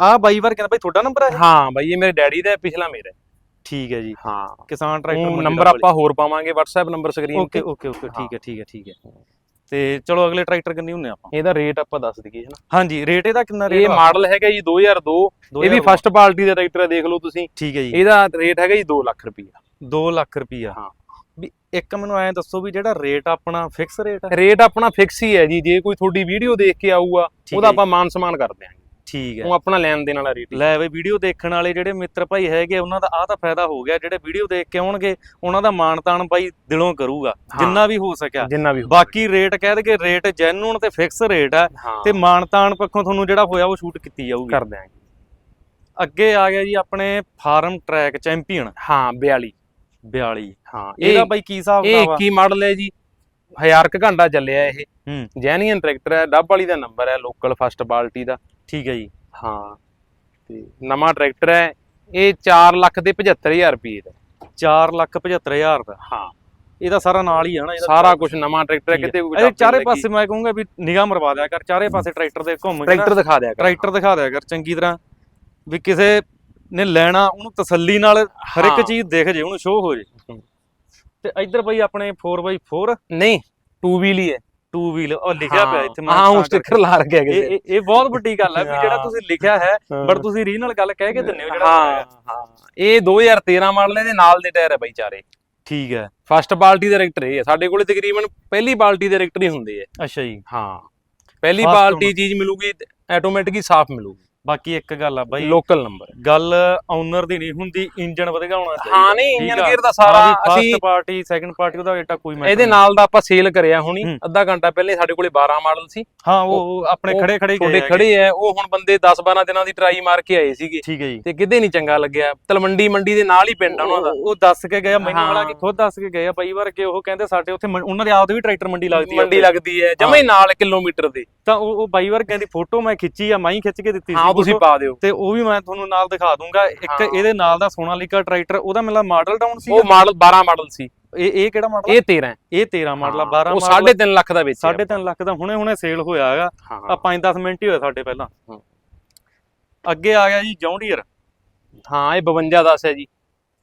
ਆ ਬਾਈ ਵਾਰ ਕਹਿੰਦਾ ਬਾਈ ਤੁਹਾਡਾ ਨੰਬਰ ਹੈ? ਹਾਂ ਬਾਈ ਇਹ ਮੇਰੇ ਡੈਡੀ ਦਾ ਹੈ, ਪਿਛਲਾ ਮੇਰਾ ਹੈ। ਠੀਕ ਹੈ ਜੀ। ਹਾਂ। ਕਿਸਾਨ ਟਰੈਕਟਰ ਨੰਬਰ ਆਪਾਂ ਹੋਰ ਪਾਵਾਂਗੇ WhatsApp ਨੰਬਰ ਸਕਰੀਨ ਓਕੇ ਤੇ। ਓਕੇ ਓਕੇ ਠੀਕ ਹੈ ਠੀਕ ਹੈ ਠੀਕ ਹੈ। ਤੇ ਚਲੋ ਅਗਲੇ ਟਰੈਕਟਰ ਕਿੰਨੀ ਹੁੰਨੇ ਆਪਾਂ? ਇਹਦਾ ਰੇਟ ਆਪਾਂ ਦੱਸ ਦਈਏ ਹਨਾ? ਹਾਂਜੀ ਰੇਟ ਇਹਦਾ ਕਿੰਨਾ ਰੇਟ ਇਹ ਮਾਡਲ ਹੈਗਾ ਜੀ 2002 ਇਹ ਵੀ ਫਸਟ ਪਾਰਟੀ ਦਾ ਟਰੈਕਟਰ ਹੈ ਦੇਖ ਲਓ ਤੁਸੀਂ। ਠੀਕ ਹੈ ਜੀ। ਇਹਦਾ ਰੇਟ ਹੈਗਾ ਜੀ 2 ਲੱਖ ਰੁਪਈਆ। 2 ਲੱਖ ਰੁਪਈਆ। ਹਾਂ। ਵੀ ਇੱਕ ਮੈਨੂੰ ਐਂ ਦੱਸੋ ਵੀ ਜਿਹੜਾ ਰੇਟ ਆਪਣਾ ਫਿਕਸ ਰੇਟ ਹੈ ਰੇਟ ਆਪਣਾ ਫਿਕਸ ਹੀ ਹੈ ਜੀ ਜੇ ਕੋਈ ਤੁਹਾਡੀ ਵੀਡੀਓ ਦੇਖ ਕੇ ਆਊਗਾ ਉਹਦਾ। ਆਪਾਂ ਮਾਨ ਸਨਮਾਨ ਕਰ ਦਿਆਂਗੇ ਠੀਕ ਹੈ। ਉਹ ਆਪਣਾ ਲੈਣ ਦੇਣ ਵਾਲਾ ਰੇਟ ਲੈ ਬਈ ਵੀਡੀਓ ਦੇਖਣ ਵਾਲੇ ਜਿਹੜੇ ਮਿੱਤਰ ਭਾਈ ਹੈਗੇ ਉਹਨਾਂ ਦਾ ਆਹ ਤਾਂ ਫਾਇਦਾ ਹੋ ਗਿਆ। ਜਿਹੜੇ ਵੀਡੀਓ ਦੇਖ ਕੇ ਆਉਣਗੇ ਉਹਨਾਂ ਦਾ ਮਾਣ ਤਾਣ ਬਾਈ ਦਿਲੋਂ ਕਰੂਗਾ। ਜਿੰਨਾ ਵੀ ਹੋ ਸਕਿਆ। ਜਿੰਨਾ ਵੀ। ਬਾਕੀ ਰੇਟ ਕਹਿ ਦਗੇ ਰੇਟ ਜੈਨੂਨ ਤੇ ਫਿਕਸ ਰੇਟ ਹਾਂ। ਤੇ ਮਾਣ ਤਾਣ ਪੱਖੋਂ ਤੁਹਾਨੂੰ ਜਿਹੜਾ ਹੋਇਆ ਉਹ ਸ਼ੂਟ ਕੀਤੀ ਜਾਊਗੀ। ਕਰ ਦਿਆਂਗੇ। ਅੱਗੇ ਆ ਗਿਆ ਜੀ ਆਪਣੇ ਫਾਰਮ ਟਰੈਕ ਚੈਂਪੀਅਨ ਹਾਂ 42 42 ਹਾਂ ਇਹਦਾ ਇਹ ਬਾਈ ਕੀ ਹਿਸਾਬ ਇਹ ਕਿਤਾਬ ਆ 21 ਮਾਡਲ ਹੈ ਜੀ। ਹਜ਼ਾਰ ਕ ਘੰਟਾ ਚੱਲਿਆ ਇਹ। ਜੈਨੀਅਨ ਟਰੈਕਟਰ ਹੈ ਡੱਬ ਵਾਲੀ ਦਾ ਨੰਬਰ ਹੈ ਲੋਕਲ ਫਸਟ ਬਾਲਟੀ ਦਾ। ਠੀਕ ਹੈ ਜੀ। ਹਾਂ। ਤੇ ਨਵਾਂ ਟਰੈਕਟਰ ਹੈ। ਇਹ 4 ਲੱਖ ਤੇ 75000 ਰੁਪਏ ਦਾ। 4 ਲੱਖ 75000 ਦਾ? ਹਾਂ। ਇਹਦਾ ਸਾਰਾ ਨਾਲ ਹੀ ਆ ਨਾ ਇਹਦਾ ਸਾਰਾ ਕੁਝ ਨਵਾਂ ਟਰੈਕਟਰ ਹੈ। ਕਿਤੇ ਕੋਈ ਚਾਰੇ ਪਾਸੇ ਮੈਂ ਕਹੂੰਗਾ ਵੀ ਨਿਗਾਹ ਮਰਵਾ ਦਿਆ ਕਰ ਚਾਰੇ ਪਾਸੇ ਟਰੈਕਟਰ ਦੇ ਘੁੰਮ ਟਰੈਕਟਰ ਦਿਖਾ ਦਿਆ ਕਰ। ਟਰੈਕਟਰ ਦਿਖਾ ਦਿਆ ਕਰ ਚੰਗੀ ਤਰ੍ਹਾਂ। ਵੀ ਕਿਸੇ ਨੇ ਲੈਣਾ ਉਹਨੂੰ ਤਸੱਲੀ ਨਾਲ ਹਰ ਇੱਕ। ਚੀਜ਼ ਦਿਖ ਜੇ ਉਹਨੂੰ ਸ਼ੋਅ ਹੋ ਜੇ। ਤੇ ਇੱਧਰ ਬਈ ਆਪਣੇ 4x4 ਨਹੀਂ 2 ਵੀਲ ਹੀ ਹੈ। 2 ਵੀਲ ਉਹ ਲਿਖਿਆ ਪਿਆ ਇੱਥੇ ਮੈਂ ਹਾਂ ਉਹ ਸਟicker ਲਾ ਰੱਖਿਆ ਇਹ ਇਹ- ਇਹ ਬਹੁਤ ਵੱਡੀ ਗੱਲ ਹੈ ਵੀ ਜਿਹੜਾ। ਤੁਸੀਂ ਲਿਖਿਆ ਹੈ। ਬਟ ਤੁਸੀਂ ਰੀਜਨਲ ਗੱਲ ਕਹਿ ਕੇ ਦਿੰਦੇ ਹੋ ਜਿਹੜਾ ਹਾਂ। ਹਾਂ ਇਹ 2013 ਮਾਡਲ ਦੇ ਨਾਲ ਦੇ ਟਾਇਰ ਹੈ ਬਾਈ ਚਾਰੇ। ਠੀਕ ਹੈ। ਫਸਟ ਬਾਲਟੀ ਦੇ ਟਰੈਕਟਰ ਇਹ ਹੈ। ਸਾਡੇ ਕੋਲੇ ਤਕਰੀਬਨ ਪਹਿਲੀ ਬਾਲਟੀ ਦੇ ਟਰੈਕਟਰ ਹੀ ਹੁੰਦੇ ਆ। ਅੱਛਾ ਜੀ। ਹਾਂ। ਪਹਿਲੀ ਬਾਲਟੀ ਚੀਜ਼ ਮਿਲੂਗੀ ਆਟੋਮੈਟਿਕ ਹੀ ਸਾਫ਼ ਮਿਲੂਗੀ। ਬਾਕੀ ਇੱਕ ਗੱਲ ਆ ਬਾਈ ਲੋਕਲ ਨੰਬਰ ਗੱਲ ਓਨਰ ਦੀ ਨਹੀਂ ਹੁੰਦੀ ਇੰਜਨ ਵਧਗਾਉਣਾ ਚਾਹੀਦਾ। ਹਾਂ ਨਹੀਂ ਇੰਜਨ। ਗੇਅਰ ਦਾ ਸਾਰਾ ਅਸੀਂ ਅਸੀਂ ਪਾਰਟੀ ਸੈਕੰਡ ਪਾਰਟੀ ਉਹਦਾ ਏਟਾ ਕੋਈ ਮੈਂ ਇਹਦੇ ਨਾਲ ਦਾ ਆਪਾਂ ਸੇਲ ਕਰਿਆ ਹੁਣੀ ਹੂੰ। ਅੱਧਾ ਘੰਟਾ ਪਹਿਲੇ ਸਾਡੇ ਕੋਲੇ 12 ਮਾਡਲ ਸੀ। ਹਾਂ ਉਹ ਆਪਣੇ ਖੜੇ ਖੜੇ ਗਏ। ਖੜੇ ਐ ਉਹ ਹੁਣ ਬੰਦੇ 10 12 ਦਿਨਾਂ ਦੀ ਟਰਾਈ ਮਾਰ ਕੇ ਆਏ ਸੀਗੇ। ਠੀਕ ਹੈ ਜੀ। ਤੇ ਕਿਤੇ ਨਹੀਂ ਚੰਗਾ ਲੱਗਿਆ। ਤਲਵੰਡੀ ਮੰਡੀ ਦੇ ਨਾਲ ਹੀ ਪਿੰਡ ਆ ਉਹਨਾਂ ਦਾ। ਉਹ ਦੱਸ ਕੇ ਗਿਆ ਮੈਨੂੰ ਹਾਂ। ਵਾਲਾ ਕਿ ਖੁਦ ਦੱਸ ਕੇ ਗਏ ਆ ਬਾਈ ਵਾਰ ਕਿ ਉਹ ਕਹਿੰਦੇ ਸਾਡੇ ਉੱਥੇ ਉਹਨਾਂ ਦੇ ਆਪਦੇ ਵੀ ਟਰੈਕਟਰ ਮੰਡੀ ਲੱਗਦੀ ਆ ਮੰਡੀ ਲੱਗਦੀ ਐ ਜਮੇ ਨਾਲ ਕਿਲੋਮੀਟਰ ਦੇ। ਤਾਂ ਉਹ ਉਹ ਬਾਈ ਵਾਰ ਕਹਿੰਦੀ ਫੋਟੋ ਮੈਂ ਖਿੱਚੀ ਆ ਮੈਂ ਹੀ ਖਿੱਚ ਕੇ ਦਿੱਤੀ ਹਾਂ ਹਾਂ ਤੁਸੀਂ ਪਾ ਦਿਓ। ਤੇ ਉਹ ਵੀ ਮੈਂ ਤੁਹਾਨੂੰ ਨਾਲ ਦਿਖਾ ਦੂੰਗਾ। ਇੱਕ। ਇਹਦੇ ਨਾਲ ਦਾ ਸੋਨਾਲੀਕਾ ਟਰੈਕਟਰ ਉਹਦਾ ਮੇਰਾ ਮਾਡਲ ਡਾਊਨ ਸੀ ਉਹ ਮਾਡਲ 12 ਮਾਡਲ ਸੀ। ਇਹ ਇਹ ਕਿਹੜਾ ਮਾਡਲ ਇਹ 13 ਹੈ ਇਹ 13 ਮਾਡਲ ਆ ਹਾਂ, 12 ਉਹ ਮਾਡਲ 3.5 ਲੱਖ ਦਾ ਵੇਚਿਆ 3.5 ਲੱਖ ਦਾ ਹੁਣੇ ਹੁਣੇ ਸੇਲ ਹੋਇਆ ਹੈਗਾ। ਆ 5-10 ਮਿੰਟ ਹੀ ਹੋਏ ਸਾਡੇ ਪਹਿਲਾਂ। ਅੱਗੇ ਆ ਗਿਆ ਜੀ ਜੌਂਡੀਅਰ ਹਾਂ ਇਹ 52 10 ਹੈ ਜੀ।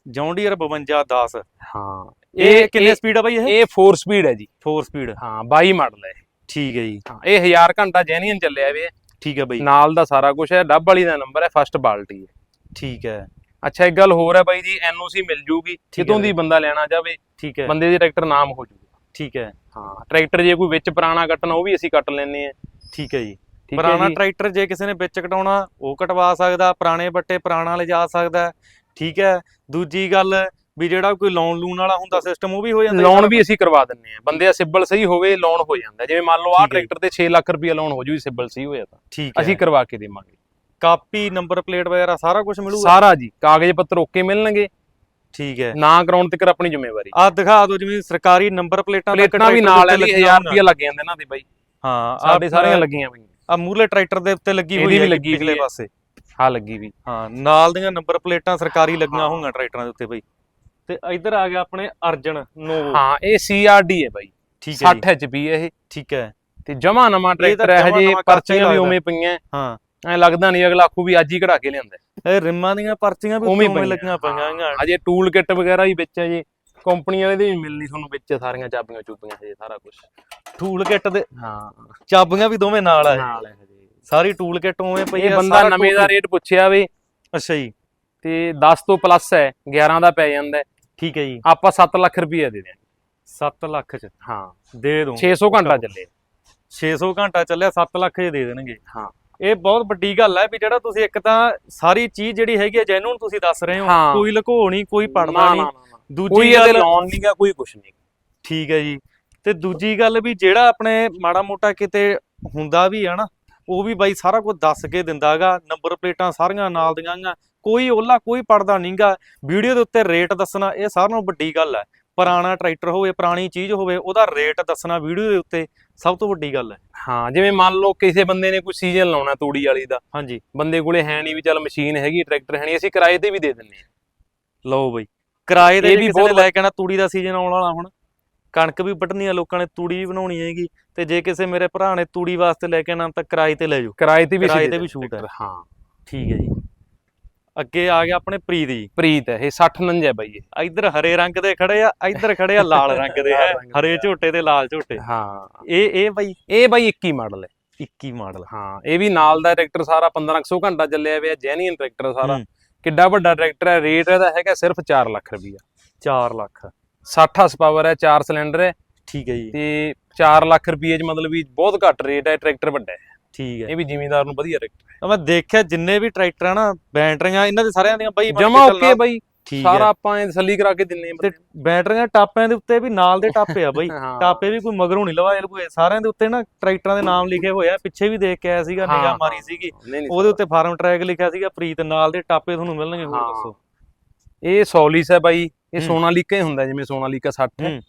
ਜੌਂਡੀਅਰ 5210 ਹਾਂ। ਇਹ ਕਿੰਨੇ ਸਪੀਡ ਆ ਬਾਈ ਇਹ? ਇਹ 4 ਸਪੀਡ ਹੈ ਜੀ। 4 ਸਪੀਡ ਹਾਂ 22 ਮਾਡਲ ਹੈ। ਠੀਕ ਹੈ ਜੀ। ਹਾਂ ਇਹ 1000 ਘੰਟਾ ਜੈਨੂਇਨ ਚੱਲਿਆ ਵੇ। ਠੀਕ ਹੈ ਬਾਈ। ਨਾਲ ਦਾ ਸਾਰਾ ਕੁਝ ਹੈ ਡੱਬ ਵਾਲੀ ਦਾ ਨੰਬਰ ਹੈ ਫਸਟ ਬਾਲਟੀ ਹੈ। ਠੀਕ ਹੈ। ਅੱਛਾ ਇੱਕ ਗੱਲ ਹੋਰ ਹੈ ਬਾਈ ਜੀ ਐਨਓਸੀ ਮਿਲ ਜੂਗੀ ਕਿਤੋਂ ਦੀ ਬੰਦਾ ਲੈਣਾ ਚਾਹਵੇ ਠੀਕ ਹੈ। ਬੰਦੇ ਦੀ ਟਰੈਕਟਰ ਨਾਮ ਹੋ ਜੂਗਾ। ਠੀਕ ਹੈ। ਹਾਂ ਟਰੈਕਟਰ ਜੇ ਕੋਈ ਵਿੱਚ ਪੁਰਾਣਾ ਕੱਟਣਾ ਉਹ ਵੀ ਅਸੀਂ ਕੱਟ ਲੈਨੇ ਆ ਠੀਕ ਹੈ ਜੀ। ਪੁਰਾਣਾ ਟਰੈਕਟਰ ਜੇ ਕਿਸੇ ਨੇ ਵਿੱਚ ਕਟਾਉਣਾ ਉਹ ਕਟਵਾ ਸਕਦਾ ਪੁਰਾਣੇ ਬੱਟੇ ਪੁਰਾਣਾ ਲਿਜਾ ਸਕਦਾ। ਠੀਕ ਹੈ। ਦੂਜੀ ਗੱਲ ਵੀ ਜਿਹੜਾ ਕੋਈ ਲੋਨ ਲੂਨ ਵਾਲਾ ਹੁੰਦਾ ਸਿਸਟਮ ਉਹ ਵੀ ਹੋ ਜਾਂਦਾ ਲੋਨ? ਵੀ ਅਸੀਂ ਕਰਵਾ ਦਿੰਨੇ ਆ ਬੰਦੇ ਦਾ ਸਿਬਲ ਸਹੀ ਹੋਵੇ ਲੋਨ ਹੋ ਜਾਂਦਾ। ਜਿਵੇਂ ਮੰਨ ਲਓ ਆਹ। ਟਰੈਕਟਰ ਤੇ 6 ਲੱਖ ਰੁਪਏ ਲੋਨ ਹੋ ਜੂ ਸਿਬਲ ਸਹੀ ਹੋਇਆ ਤਾਂ। ਠੀਕ ਹੈ। ਅਸੀਂ ਕਰਵਾ ਕੇ ਦੇਵਾਂਗੇ। ਕਾਪੀ ਨੰਬਰ ਪਲੇਟ ਵਗੈਰਾ ਸਾਰਾ ਕੁਝ ਮਿਲੂਗਾ? ਸਾਰਾ ਜੀ। ਕਾਗਜ਼ ਪੱਤਰ ਓਕੇ ਮਿਲਣਗੇ। ਠੀਕ ਹੈ। ਨਾ ਕਰਾਉਣ ਤੱਕ ਆਪਣੀ ਜ਼ਿੰਮੇਵਾਰੀ। ਆ ਦਿਖਾ ਦਿਓ ਜਿਵੇਂ ਸਰਕਾਰੀ ਨੰਬਰ ਪਲੇਟਾਂ ਪਲੇਟਾਂ ਵੀ ਨਾਲ ਹੈ ਉੱਤੇ ਜੀ ਲੱਗੀਆਂ 1000 ਰੁਪਏ ਲੱਗ ਜਾਂਦੇ ਇਹਨਾਂ ਦੇ ਬਾਈ। ਹਾਂ ਸਾਡੇ ਸਾਰੀਆਂ ਲੱਗੀਆਂ ਪਈਆਂ ਆ ਮੂਰਲੇ ਟਰੈਕਟਰ ਦੇ ਉੱਤੇ ਲੱਗੀ ਹੋਈ ਵੀ ਹੈ ਪਿਛਲੇ। ਪਾਸੇ। ਹਾਂ ਲੱਗੀ ਵੀ। ਹਾਂ ਨਾਲ ਦੀਆਂ ਨੰਬਰ ਪਲੇਟਾਂ ਸਰਕਾਰੀ ਲੱਗੀਆਂ। ਹੋਣਗੀਆਂ ਟਰੈਕਟਰਾਂ ਦੇ ਉੱਤੇ ਬਈ। ਤੇ ਇੱਧਰ ਆ ਗਿਆ ਆਪਣੇ ਅਰਜਨ ਨੋਵੋ। ਹਾਂ ਇਹ CRD ਹੈ ਬਾਈ। ਠੀਕ ਹੈ 60 HP ਇਹ। ਠੀਕ ਹੈ। ਤੇ ਜਮਾ ਨਵਾਂ ਇਹ ਟਰੈਕਟਰ ਹੈ ਹਜੇ ਹੀ ਪਰਚੀਆਂ ਵੀ। ਉਵੇਂ ਪਈਆਂ। ਹਾਂ। ਐ ਲੱਗਦਾ ਨਹੀਂ ਅਗਲਾ ਆਖੂ ਵੀ ਅੱਜ ਹੀ ਕਢਾ ਕੇ ਲਿਆਂਦਾ। ਇਹ ਰਿਮਾਂ ਦੀਆਂ ਪਰਚੀਆਂ ਵੀ ਉਵੇਂ ਹੀ ਲੱਗੀਆਂ ਪਈਆਂ ਹਾਂ, ਹਜੇ ਟੂਲ ਕਿੱਟ ਵਗੈਰਾ ਹੀ ਵਿੱਚ ਹੈ ਜੀ। ਕੰਪਨੀ ਵਾਲੇ ਦੇ ਵੀ ਮਿਲਣੀ ਤੁਹਾਨੂੰ ਵਿੱਚ ਸਾਰੀਆਂ ਚਾਬੀਆਂ ਚੂਬੀਆਂ ਹਜੇ ਸਾਰਾ ਕੁਝ ਟੂਲ ਕਿੱਟ ਦੇ ਹਾਂ। ਚਾਬੀਆਂ ਵੀ ਦੋਵੇਂ ਨਾਲ ਆ ਨਾਲ ਹੈ ਸਾਰੀ ਟੂਲ ਕਿੱਟ ਉਵੇਂ ਪਈ ਇਹ ਆ ਬੰਦਾ ਨਵੇਂ ਦਾ ਰੇਟ ਪੁੱਛਿਆ ਵੇ। ਅੱਛਾ ਜੀ। ਤੇ 10 ਤੋਂ ਪਲੱਸ ਹੈ 11 ਦਾ ਪੈ ਜਾਂਦਾ ਹੈ। ਠੀਕ ਹੈ ਜੀ। ਆਪਾਂ 7 ਲੱਖ ਰੁਪਏ ਦੇ ਦਿਆਂਗੇ। 7 ਲੱਖ ਚ? ਹਾਂ। ਦੇ ਦੋ। 600 ਘੰਟਾ ਚੱਲੇ। 600 ਘੰਟਾ ਚੱਲਿਆ 7 ਲੱਖ ਚ ਦੇ ਦੇਣਗੇ। ਹਾਂ। ਇਹ ਬਹੁਤ ਵੱਡੀ ਗੱਲ ਹੈ ਵੀ ਜਿਹੜਾ ਤੁਸੀਂ ਇੱਕ ਤਾਂ ਸਾਰੀ ਚੀਜ਼ ਜਿਹੜੀ ਹੈਗੀ ਹੈ ਜੈਨੂਨ ਤੁਸੀਂ ਦੱਸ ਰਹੇ ਹੋ। ਕੋਈ ਲੁਕੋ ਨਹੀਂ ਕੋਈ ਪੜਨਾ ਨਹੀਂ। ਦੂਜੀ ਗੱਲ ਲੋਨ ਨਹੀਂਗਾ ਕੋਈ ਕੁਛ ਨਹੀਂ ਠੀਕ ਹੈ ਜੀ। ਤੇ ਦੂਜੀ ਗੱਲ ਵੀ ਜਿਹੜਾ ਆਪਣੇ ਮਾੜਾ ਮੋਟਾ ਕਿਤੇ ਹੁੰਦਾ ਵੀ ਹੈ ਨਾ ਉਹ ਵੀ ਬਾਈ ਸਾਰਾ ਕੁਝ ਦੱਸ ਕੇ ਦਿੰਦਾਗਾ ਨੰਬਰ ਪਲੇਟਾਂ ਸਾਰੀਆਂ ਨਾਲ ਦੀਆਂ ਗੀਆਂ ਕੋਈ ਓਲਾ ਕੋਈ ਪੜਦਾ ਨਹੀਂਗਾ। ਵੀਡੀਓ ਦੇ ਉੱਤੇ ਰੇਟ ਦੱਸਣਾ ਇਹ ਸਾਰਿਆਂ ਨਾਲੋਂ ਵੱਡੀ ਗੱਲ ਹੈ। ਪੁਰਾਣਾ ਟਰੈਕਟਰ ਹੋਵੇ ਪੁਰਾਣੀ ਚੀਜ਼ ਹੋਵੇ ਉਹਦਾ ਰੇਟ ਦੱਸਣਾ ਵੀਡੀਓ ਦੇ ਉੱਤੇ ਸਭ ਤੋਂ ਵੱਡੀ ਗੱਲ ਹੈ। ਹਾਂ ਜਿਵੇਂ ਮੰਨ ਲਓ ਕਿਸੇ ਬੰਦੇ ਨੇ ਕੋਈ ਸੀਜ਼ਨ ਲਾਉਣਾ ਤੂੜੀ ਵਾਲੀ ਦਾ। ਹਾਂਜੀ। ਬੰਦੇ ਕੋਲੇ ਹੈ ਨਹੀਂ ਵੀ ਚੱਲ ਮਸ਼ੀਨ ਹੈਗੀ ਟਰੈਕਟਰ ਹੈ ਨਹੀਂ ਅਸੀਂ ਕਿਰਾਏ ਤੇ ਵੀ ਦੇ ਦਿੰਨੇ ਆ ਲਓ ਬਈ ਕਿਰਾਏ ਦੇ ਇਹ ਵੀ ਬਹੁਤ ਲੈ ਕੇ ਆਣਾ ਤੂੜੀ ਦਾ ਸੀਜ਼ਨ ਆਉਣ ਵਾਲਾ ਹੁਣ ਕਣਕ ਵੀ ਵੱਢਣੀ ਆ ਲੋਕਾਂ ਨੇ ਤੂੜੀ ਵੀ ਬਣਾਉਣੀ ਹੈਗੀ ਤੇ ਜੇ ਕਿਸੇ ਮੇਰੇ ਭਰਾ ਨੇ ਤੂੜੀ ਵਾਸਤੇ ਲੈ ਕੇ ਆਣਾ ਤਾਂ ਕਿਰਾਏ ਤੇ ਲੈ ਜਾਓ। ਕਿਰਾਏ ਤੇ ਵੀ ਕਿਰਾਏ ਤੇ ਵੀ ਛੂਟ ਹੈ। ਹਾਂ। ਠੀਕ ਹੈ ਜੀ। ਅੱਗੇ ਆ ਗਿਆ ਆਪਣੇ ਪ੍ਰੀਤ ਜੀ। ਪ੍ਰੀਤ ਹੈ ਇਹ 60 ਨੰਜ ਹੈ ਬਾਈ ਇਹ। ਇੱਧਰ ਹਰੇ ਰੰਗ ਦੇ ਖੜੇ ਆ ਇੱਧਰ ਖੜੇ ਆ ਲਾਲ <laughs> ਰੰਗ ਦੇ ਹੈ ਹਰੇ। ਝੋਟੇ ਤੇ ਲਾਲ ਝੋਟੇ। ਹਾਂ। ਇਹ ਇਹ ਬਾਈ? ਇਹ ਬਾਈ 21 ਮਾਡਲ ਹੈ। 21 ਮਾਡਲ। ਹਾਂ ਇਹ ਵੀ ਨਾਲ ਦਾ ਟਰੈਕਟਰ ਸਾਰਾ 1500 ਘੰਟਾ ਚੱਲਿਆ ਹੋਇਆ ਜੈਨੂਇਨ ਟਰੈਕਟਰ ਸਾਰਾ। ਕਿੱਡਾ ਵੱਡਾ ਟਰੈਕਟਰ ਹੈ ਰੇਟ ਇਹਦਾ ਹੈਗਾ ਸਿਰਫ 4 ਲੱਖ ਰੁਪਈਆ। 4 ਲੱਖ। 60 ਹਾਰਸ ਪਾਵਰ ਹੈ 4 ਸਿਲੰਡਰ ਹੈ। ਠੀਕ ਹੈ ਜੀ। ਤੇ 4 ਲੱਖ ਰੁਪਏ ਚ ਮਤਲਬ ਵੀ ਬਹੁਤ ਘੱਟ ਰੇਟ ਹੈ ਟਰੈਕਟਰ ਵੱਡਾ ਹੈ। ਠੀਕ ਹੈ। ਇਹ ਵੀ ਜ਼ਿਮੀਂਦਾਰ ਨੂੰ ਵਧੀਆ ਟਰੈਕਟਰ ਤਾਂ ਮੈਂ ਦੇਖਿਆ ਜਿੰਨੇ ਵੀ ਟਰੈਕਟਰ ਆ ਨਾ ਬੈਟਰੀਆਂ ਇਹਨਾਂ ਦੇ ਸਾਰਿਆਂ ਦੀਆਂ ਬਾਈ ਜਮਾ। ਓਕੇ ਬਾਈ। ਸਾਰਾ ਹੈ। ਆਪਾਂ ਇਹ ਤਸੱਲੀ ਕਰਾ ਕੇ ਦਿੰਨੇ ਤੇ ਆ ਬੈਟਰੀਆਂ ਟਾਪਿਆਂ ਦੇ ਉੱਤੇ ਵੀ ਨਾਲ ਦੇ ਟਾਪੇ ਆ ਬਾਈ। <laughs> ਹਾਂ। ਟਾਪੇ ਵੀ ਕੋਈ ਮਗਰੋਂ ਨਹੀਂ ਲਵਾਏ ਲਵਾਏ ਸਾਰਿਆਂ ਦੇ ਉੱਤੇ ਨਾ ਟਰੈਕਟਰਾਂ ਦੇ ਨਾਮ ਲਿਖੇ ਹੋਏ ਆ। ਪਿੱਛੇ ਵੀ ਦੇਖ ਕੇ ਆਇਆ ਸੀਗਾ ਹਾਂ, ਨਿਗਾਹ ਮਾਰੀ ਹਾਂ। ਸੀਗੀ ਉਹਦੇ ਉੱਤੇ ਫਾਰਮ ਟਰੈਕ ਲਿਖਿਆ ਸੀਗਾ ਪ੍ਰੀਤ ਨਾਲ ਦੇ ਟਾਪੇ ਤੁਹਾਨੂੰ ਮਿਲਣਗੇ ਹੋਰ ਹਾਂ। ਦੱਸੋ। ਇਹ ਸੋਲਿਸ ਹੈ ਬਾਈ। ਇਹ ਹੂੰ। ਸੋਨਾਲੀਕਾ ਹੀ ਹੁੰਦਾ ਜਿਵੇਂ ਸੋਨਾਲੀਕਾ 60 ਹੈ। ਹੂੰ।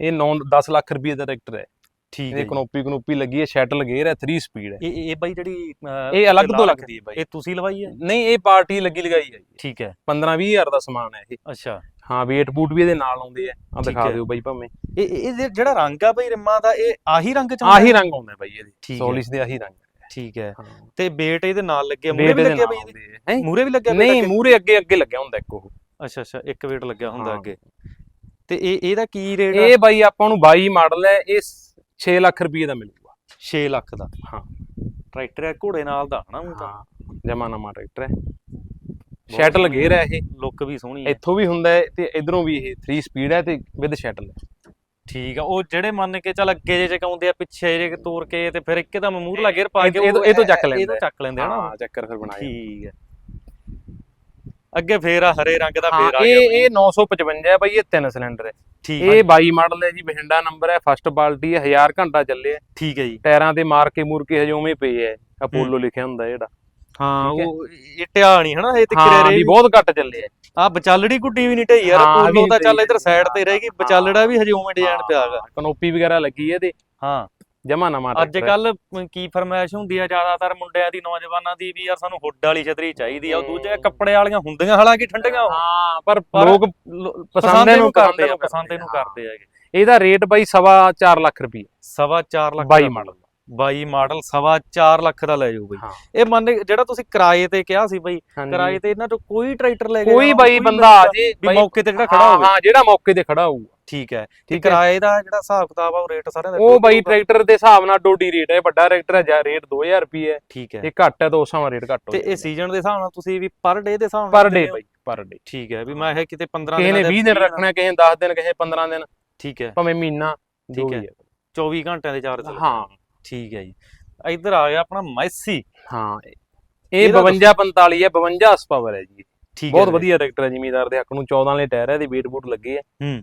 ਇਹ 9 10 ਲੱਖ ਰੁਪਏ ਦਾ ਟਰੈਕਟਰ ਹੈ। ਠੀਕ ਹੈ ਜੀ। ਕਨੋਪੀ ਕਨੋਪੀ ਲੱਗੀ ਹੈ ਸ਼ਟਲ ਗੇਅਰ ਹੈ 3 ਸਪੀਡ ਹੈ। ਇਹ ਇਹ- ਇਹ ਬਾਈ ਜਿਹੜੀ ਇਹ ਅਲੱਗ ਤੋਂ ਲੱਗਦੀ ਹੈ ਬਾਈ। ਇਹ ਤੁਸੀਂ ਲਵਾਈ ਹੈ? ਨਹੀਂ ਇਹ ਪਾਰਟੀ ਲੱਗੀ ਲਗਾਈ ਹੈ। ਠੀਕ ਹੈ। 15 20 ਹਜ਼ਾਰ ਦਾ ਸਮਾਨ ਹੈ ਇਹ। ਅੱਛਾ। ਹਾਂ ਵੇਟ ਬੂਟ ਵੀ ਇਹਦੇ ਨਾਲ ਆਉਂਦੇ ਆ। ਆ ਦਿਖਾ। ਦਿਓ ਬਾਈ ਭਾਵੇਂ। ਇਹ ਇਹ ਇਹ ਜਿਹੜਾ ਰੰਗ ਆ ਬਾਈ ਰਿਮਾਂ ਦਾ ਇਹ ਆਹੀ ਰੰਗ ਚ ਆਹੀ ਰੰਗ ਆਉਂਦਾ ਬਾਈ ਇਹਦੇ। ਠੀਕ ਹੈ। ਸੋਲਿਸ ਦੇ ਆਹੀ ਰੰਗ ਠੀਕ ਹੈ। ਤੇ ਬੇਟ ਇਹਦੇ ਨਾਲ ਲੱਗੇ ਮੂਰੇ ਵੇਟ ਵੀ ਲੱਗਿਆ ਬਾਈ ਇਹਦੇ? ਮੂਰੇ ਵੀ ਲੱਗਿਆ ਨਹੀਂ? ਮੂਰੇ ਅੱਗੇ ਅੱਗੇ ਲੱਗਿਆ ਹੁੰਦਾ ਇੱਕ ਉਹ। ਅੱਛਾ ਅੱਛਾ। ਇੱਕ ਵੇਟ ਲੱਗਿਆ ਹੁੰਦਾ। ਅੱਗੇ। ਤੇ ਇਹ ਇਹਦਾ ਕੀ ਰੇਟ ਆ? ਇਹ ਬਾਈ ਆਪਾਂ ਨੂੰ 22 ਮਾਡਲ ਹੈ ਇਹ 6 ਲੱਖ ਰੁਪਏ ਦਾ ਮਿਲੂਗਾ। 6 ਲੱਖ ਦਾ। ਹਾਂ। ਟਰੈਕਟਰ ਹੈ ਘੋੜੇ ਨਾਲ ਦਾ ਹਨਾ ਊਂ ਤਾਂ। ਜਮਾ ਨਵਾਂ ਟਰੈਕਟਰ ਹੈ। ਸ਼ਟਲ ਗੇਅਰ ਹੈ ਇਹ। ਲੁੱਕ ਵੀ ਸੋਹਣੀ ਹੈ। ਇੱਥੋਂ ਵੀ ਹੁੰਦਾ ਹੈ ਤੇ ਇਧਰੋਂ ਵੀ ਇਹ 3 ਸਪੀਡ ਹੈ ਤੇ ਵਿਦ ਸ਼ਟਲ ਹੈ। ਠੀਕ ਆ ਉਹ ਜਿਹੜੇ ਮੰਨ ਕੇ ਚੱਲ ਅੱਗੇ ਜੇ ਚਕਾਉਂਦੇ ਆ ਪਿੱਛੇ ਜੇ ਤੋਰ ਕੇ ਤੇ ਫਿਰ ਇੱਕਦਮ ਮੂਹਰਲਾ ਗੇਅਰ ਪਾ ਇਹ- ਕੇ ਇਹ ਤੋਂ- ਇਹ ਤੋਂ ਚੱਕ ਇਹ ਲੈਂਦੇ ਤੋਂ ਆ। ਚੱਕ ਲੈਂਦੇ ਆ ਨਾ। ਉਹ। ਹਾਂ ਚੱਕਰ ਫਿਰ ਬਣਾਇਆ। ਠੀਕ ਹੈ। ਅੱਗੇ ਫੇਰ ਆ ਹਰੇ ਰੰਗ ਦਾ ਫੇਰ ਆ ਗਿਆ। ਇਹ ਬਈ। ਇਹ 955 ਹੈ ਬਾਈ ਇਹ ਤਿੰਨ ਸਿਲੰਡਰ ਹੈ। ਠੀਕ ਇਹ ਹੈ 22 ਮਾਡਲ ਹੈ ਜੀ ਬਹਿੰਡਾ ਨੰਬਰ ਹੈ ਫਸਟ ਬਾਲਟੀ ਹੈ 1000 ਘੰਟਾ ਚੱਲੇ ਹੈ। ਠੀਕ ਹੈ ਜੀ। ਟਾਇਰਾਂ ਤੇ ਮਾਰ ਕੇ ਮੂਰ ਕੇ ਹਜੇ ਉਵੇਂ ਪਏ ਹੈ ਅਪੋਲੋ ਲਿਖਿਆ ਹੁੰਦਾ ਜਿਹੜਾ। ਹਾਂ। ਉਹ ਇਹ ਟਿਆ ਨਹੀਂ ਹਨਾ ਇਹ ਤੇ ਕਿਰੇ ਵੀ ਬਹੁਤ ਘੱਟ ਚੱਲੇ ਹੈ। ਆ ਵਿਚਾਲੜੀ ਗੁੱਡੀ ਵੀ ਨਹੀਂ ਢਈ ਯਾਰ ਹਾਂ, ਪੋਲੋ ਵੀ ਤਾਂ ਚੱਲ ਇਧਰ ਸਾਈਡ ਤੇ ਰਹੇਗੀ ਵਿਚਾਲੜਾ ਵੀ ਹਜੇ ਉਵੇਂ ਡਿਜ਼ਾਈਨ ਪਿਆ ਹੈਗਾ। ਕਨੋਪੀ ਵਗੈਰਾ ਲੱਗੀ ਹੈ ਤੇ ਹਾਂ। ਜਮਾ ਨਵਾਂ ਅੱਜ tractor ਹੈ। ਕੱਲ ਕੀ ਫਰਮਾਇਸ਼ ਹੁੰਦੀ ਆ ਜ਼ਿਆਦਾਤਰ ਮੁੰਡਿਆਂ ਦੀ ਨੌਜਵਾਨਾਂ ਦੀ ਵੀ ਯਾਰ ਸਾਨੂੰ ਹੁੱਡ ਵਾਲੀ ਛਤਰੀ ਚਾਹੀਦੀ ਆ ਉਹ ਦੂਜੇ ਕੱਪੜੇ ਵਾਲੀਆਂ ਹੁੰਦੀਆਂ ਹਾਲਾਂਕਿ ਠੰਡੀਆਂ ਉਹ। ਹਾਂ ਪਰ ਲੋਕ ਪਸੰਦ ਇਹਨੂੰ ਕਰਦੇ ਆ ਪਸੰਦ ਇਹਨੂੰ। ਕਰਦੇ ਹੈਗੇ ਇਹਦਾ ਰੇਟ ਬਾਈ ਸਵਾ 4 ਲੱਖ ਰੁਪਏ ਸਵਾ 4 ਲੱਖ 22 ਦਾ ਮਾਡਲ। 22 ਮਾਡਲ ਸਵਾ 4 ਲੱਖ ਦਾ ਲੈ ਜਾਊ ਬਈ। ਇਹ ਮੰਨ ਜਿਹੜਾ ਤੁਸੀਂ ਕਿਰਾਏ ਤੇ ਕਿਹਾ ਸੀ ਬਈ ਕਿਰਾਏ ਤੇ ਇਹਨਾਂ ਤੋਂ ਕੋਈ ਟਰੈਕਟਰ ਲੈ ਕੇ ਕੋਈ ਬਾਈ ਬੰਦਾ ਆ ਜੇ ਵੀ ਬਾਈ ਮੌਕੇ ਤੇ ਜਿਹੜਾ ਖੜਾ ਹੋਵੇ। ਹਾਂ ਜਿਹੜਾ ਮੌਕੇ ਤੇ ਖੜਾ ਹੋਊਗਾ। ਠੀਕ ਹੈ। ਤੇ ਕਿਰਾਏ ਦਾ ਜਿਹੜਾ ਹਿਸਾਬ ਕਿਤਾਬ ਆ ਉਹ ਰੇਟ ਸਾਰਿਆਂ ਦਾ ਉਹ ਬਾਈ? ਟਰੈਕਟਰ ਦੇ ਹਿਸਾਬ ਨਾਲ ਡੋਡੀ ਰੇਟ ਹੈ ਵੱਡਾ ਟਰੈਕਟਰ ਹੈ ਜਾਂ ਰੇਟ 2000 ਰੁਪਏ ਹੈ। ਠੀਕ ਹੈ। ਇਹ ਘੱਟ ਹੈ ਤਾਂ ਉਸ ਹਿਸਾਬ ਰੇਟ ਘੱਟ ਹੋ ਤੇ ਇਹ ਸੀਜ਼ਨ ਦੇ ਹਿਸਾਬ ਨਾਲ ਤੁਸੀਂ ਵੀ ਪਰ ਡੇ ਦੇ ਹਿਸਾਬ ਨਾਲ ਪਰ ਡੇ? ਬਾਈ ਪਰ ਡੇ ਠੀਕ ਹੈ ਵੀ ਮੈਂ ਇਹ ਕਿਤੇ 15 ਕਿਸੇ ਨੇ ਦਿਨਾਂ 20 ਦਿਨ ਰੱਖਣਾ ਕਿਸੇ ਨੇ 10 ਦਿਨ ਕਿਸੇ ਨੇ 15 ਦਿਨ। ਠੀਕ ਹੈ। ਭਾਵੇਂ ਮਹੀਨਾ ਠੀਕ ਹੈ। 24 ਘੰਟਿਆਂ ਦੇ ਚਾਰਜ ਹਾਂ। ਠੀਕ ਹੈ ਜੀ। ਇੱਧਰ ਆ ਗਿਆ ਆਪਣਾ ਮੈਸੀ। ਹਾਂ ਇਹ ਇਹਦਾ 52 45 ਹੈ 52 ਹਾਰਸ ਪਾਵਰ ਹੈ ਜੀ। ਠੀਕ ਬਹੁਤ ਹੈ ਵਧੀਆ ਟਰੈਕਟਰ ਹੈ ਜ਼ਿਮੀਦਾਰ ਦੇ ਹੱਕ ਨੂੰ 14 ਵਾਲੇ ਟਾਇਰ ਹੈ ਇਹਦੇ weight ਬੂਟ ਲੱਗੇ ਹੈ ਹੂੰ।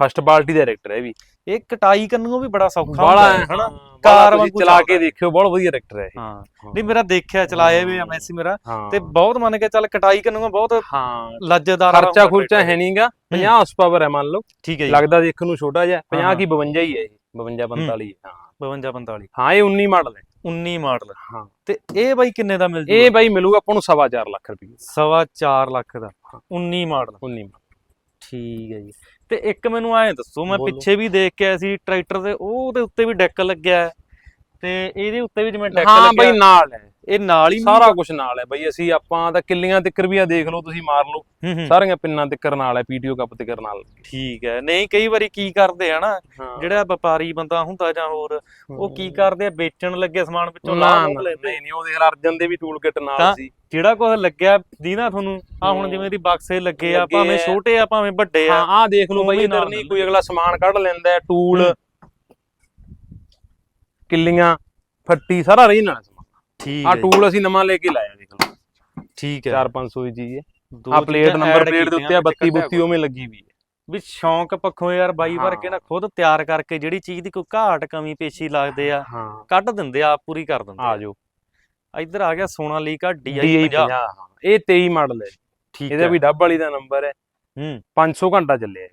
ਫਸਟ ਪਾਰਟੀ ਦਾ ਟਰੈਕਟਰ ਹੈ ਵੀ। ਇਹ ਕਟਾਈ ਕਰਨ ਨੂੰ ਵੀ ਬੜਾ ਸੌਖਾ ਹੁੰਦਾ ਹੈ ਹਨਾ? ਕਾਰ ਵਾਂਗੂ ਚਲਾ ਕੇ। ਦੇਖਿਓ ਬਹੁਤ ਵਧੀਆ ਟਰੈਕਟਰ ਹੈ ਇਹ। ਹਾਂ। ਨਹੀਂ ਮੇਰਾ ਦੇਖਿਆ ਚਲਾਏ ਵੀ ਆ ਮੈਸੀ ਮੇਰਾ। ਤੇ ਬਹੁਤ ਮੰਨ ਕੇ ਚੱਲ ਕਟਾਈ ਕਰਨ ਨੂੰ ਬਹੁਤ ਹਾਂ। ਲੱਜਦਾਰ ਖਰਚਾ ਖੁਰਚਾ। ਹੈ। ਨਹੀਂਗਾ 50 ਹਾਰਸ ਪਾਵਰ ਹੈ ਮੰਨ ਲਓ। ਠੀਕ ਹੈ ਲੱਗਦਾ ਦੇਖਣ ਨੂੰ ਛੋਟਾ ਜਿਹਾ। 50 ਹਾਂ। ਕੀ 52 ਹੀ ਹੈ ਇਹ 52 45 ਹਾਂ। 52 45 ਹਾਂ ਇਹ 19 ਮਾਡਲ ਹੈ। 19 ਮਾਡਲ। ਹਾਂ। ਤੇ ਇਹ ਬਾਈ ਕਿੰਨੇ ਦਾ ਮਿਲ ਇਹ ਜੂਗਾ ਬਾਈ ਮਿਲੂਗਾ ਆਪਾਂ ਨੂੰ ਸਵਾ ਚਾਰ ਲੱਖ ਰੁਪਏ ਸਵਾ 4 ਲੱਖ ਦਾ। 19 ਮਾਡਲ। 19 ਠੀਕ ਹੈ ਜੀ। ਤੇ ਇੱਕ ਮੈਨੂੰ ਐਂ ਦੱਸੋ ਮੈਂ। ਪਿੱਛੇ ਵੀ ਦੇਖ ਕੇ ਆਇਆ ਸੀ ਟਰੈਕਟਰ ਦੇ ਉਹਦੇ ਉੱਤੇ ਵੀ ਡੈਕ ਲੱਗਿਆ ਹੈ। ਤੇ ਇਹਦੇ ਉੱਤੇ ਵੀ ਜਿਵੇਂ ਡੈਕ ਹਾਂ ਲੱਗਿਆ। ਬਾਈ ਨਾਲ ਹੈ। ਇਹ ਨਾਲ ਹੀ ਸਾਰਾ ਕੁਝ ਨਾਲ ਹੈ ਬਾਈ ਅਸੀਂ ਆਪਾਂ ਤਾਂ ਕਿੱਲੀਆਂ ਤਿੱਕਰ ਵੀ ਆ ਦੇਖ ਲਓ ਤੁਸੀਂ ਮਾਰ ਲਓ। ਹੂੰ ਹੂੰ। ਸਾਰੀਆਂ ਪਿੰਨਾਂ ਤਿੱਕਰ ਨਾਲ ਹੈ ਪੀਟੀਓ ਕੱਪ ਤਿੱਕਰ ਨਾਲ। ਠੀਕ ਹੈ। ਨਹੀਂ ਕਈ ਵਾਰੀ ਕੀ ਕਰਦੇ ਆ ਨਾ ਹਾਂ। ਜਿਹੜਾ ਵਪਾਰੀ ਬੰਦਾ ਹੁੰਦਾ ਜਾਂ ਹੋਰ ਉਹ ਕੀ ਕਰਦੇ ਆ ਵੇਚਣ ਲੱਗੇ ਸਮਾਨ ਵਿੱਚੋਂ ਨਾ ਲਾਹ ਨਾ, ਲੈਂਦੇ। ਨਹੀਂ ਉਹ ਦੇਖ ਲਾ ਅਰਜਨ ਦੇ ਵੀ ਟੂਲ ਕਿਟ ਨਾਲ ਸੀ। ਜਿਹੜਾ ਕੁਝ ਲੱਗਿਆ ਦੀਨਾ ਤੁਹਾਨੂੰ ਆ ਹੁਣ ਹੂੰ। ਜਿਵੇਂ ਦੀ ਬਕਸੇ ਲੱਗੇ ਆ ਭਾਵੇਂ। ਛੋਟੇ ਆ ਭਾਵੇਂ ਵੱਡੇ ਹਾਂ ਆ ਆਹ ਦੇਖ ਲਓ ਬਾਈ ਇਧਰ ਨਹੀਂ। ਕੋਈ ਅਗਲਾ ਸਮਾਨ ਕੱਢ ਲੈਂਦਾ ਹੈ ਟੂਲ ਹੂੰ। ਕਿੱਲੀਆਂ ਫੱਟੀ ਸਾਰਾ ਰਹੀ ਨਾਲ ਠੀਕ ਆ ਹੈ ਟੂਲ ਅਸੀਂ ਨਵਾਂ ਲੈ ਕੇ ਲਾਇਆ ਦੇਖ ਲਓ। ਠੀਕ ਹੈ। 4-500 ਦੀ ਚੀਜ਼ ਹੈ। ਦੋ ਆ ਪਲੇਟ ਚੀਜ਼ਾਂ ਨੰਬਰ add ਪਲੇਟ ਦੇ ਉੱਤੇ ਆ 32 ਕੱਢਿਆ 32 ਉਵੇਂ ਲੱਗੀ ਵੀ ਹੈ। ਵੀ ਸ਼ੌਂਕ ਪੱਖੋਂ ਯਾਰ ਬਾਈ। ਵਰਗੇ ਨਾ ਖੁਦ ਤਿਆਰ ਕਰਕੇ ਜਿਹੜੀ ਚੀਜ਼ ਦੀ ਕੋਈ ਘਾਟ ਕਮੀ ਪੇਸ਼ੀ ਲੱਗਦੇ ਆ ਹਾਂ। ਕੱਢ ਦਿੰਦੇ ਆ ਆਪ ਪੂਰੀ ਕਰ ਦਿੰਦੇ ਆ। ਜਾਓ। ਇੱਧਰ ਆ ਗਿਆ ਸੋਨਾਲੀਕਾ DI DI 50 50 ਹਾਂ। ਇਹ 23 ਮਾਡਲ ਹੈ। ਠੀਕ ਇਹਦਾ ਹੈ। ਵੀ ਡੱਬ ਵਾਲੀ ਦਾ ਨੰਬਰ ਹੈ। ਹੂੰ। 500 ਘੰਟਾ ਚੱਲਿਆ ਹੈ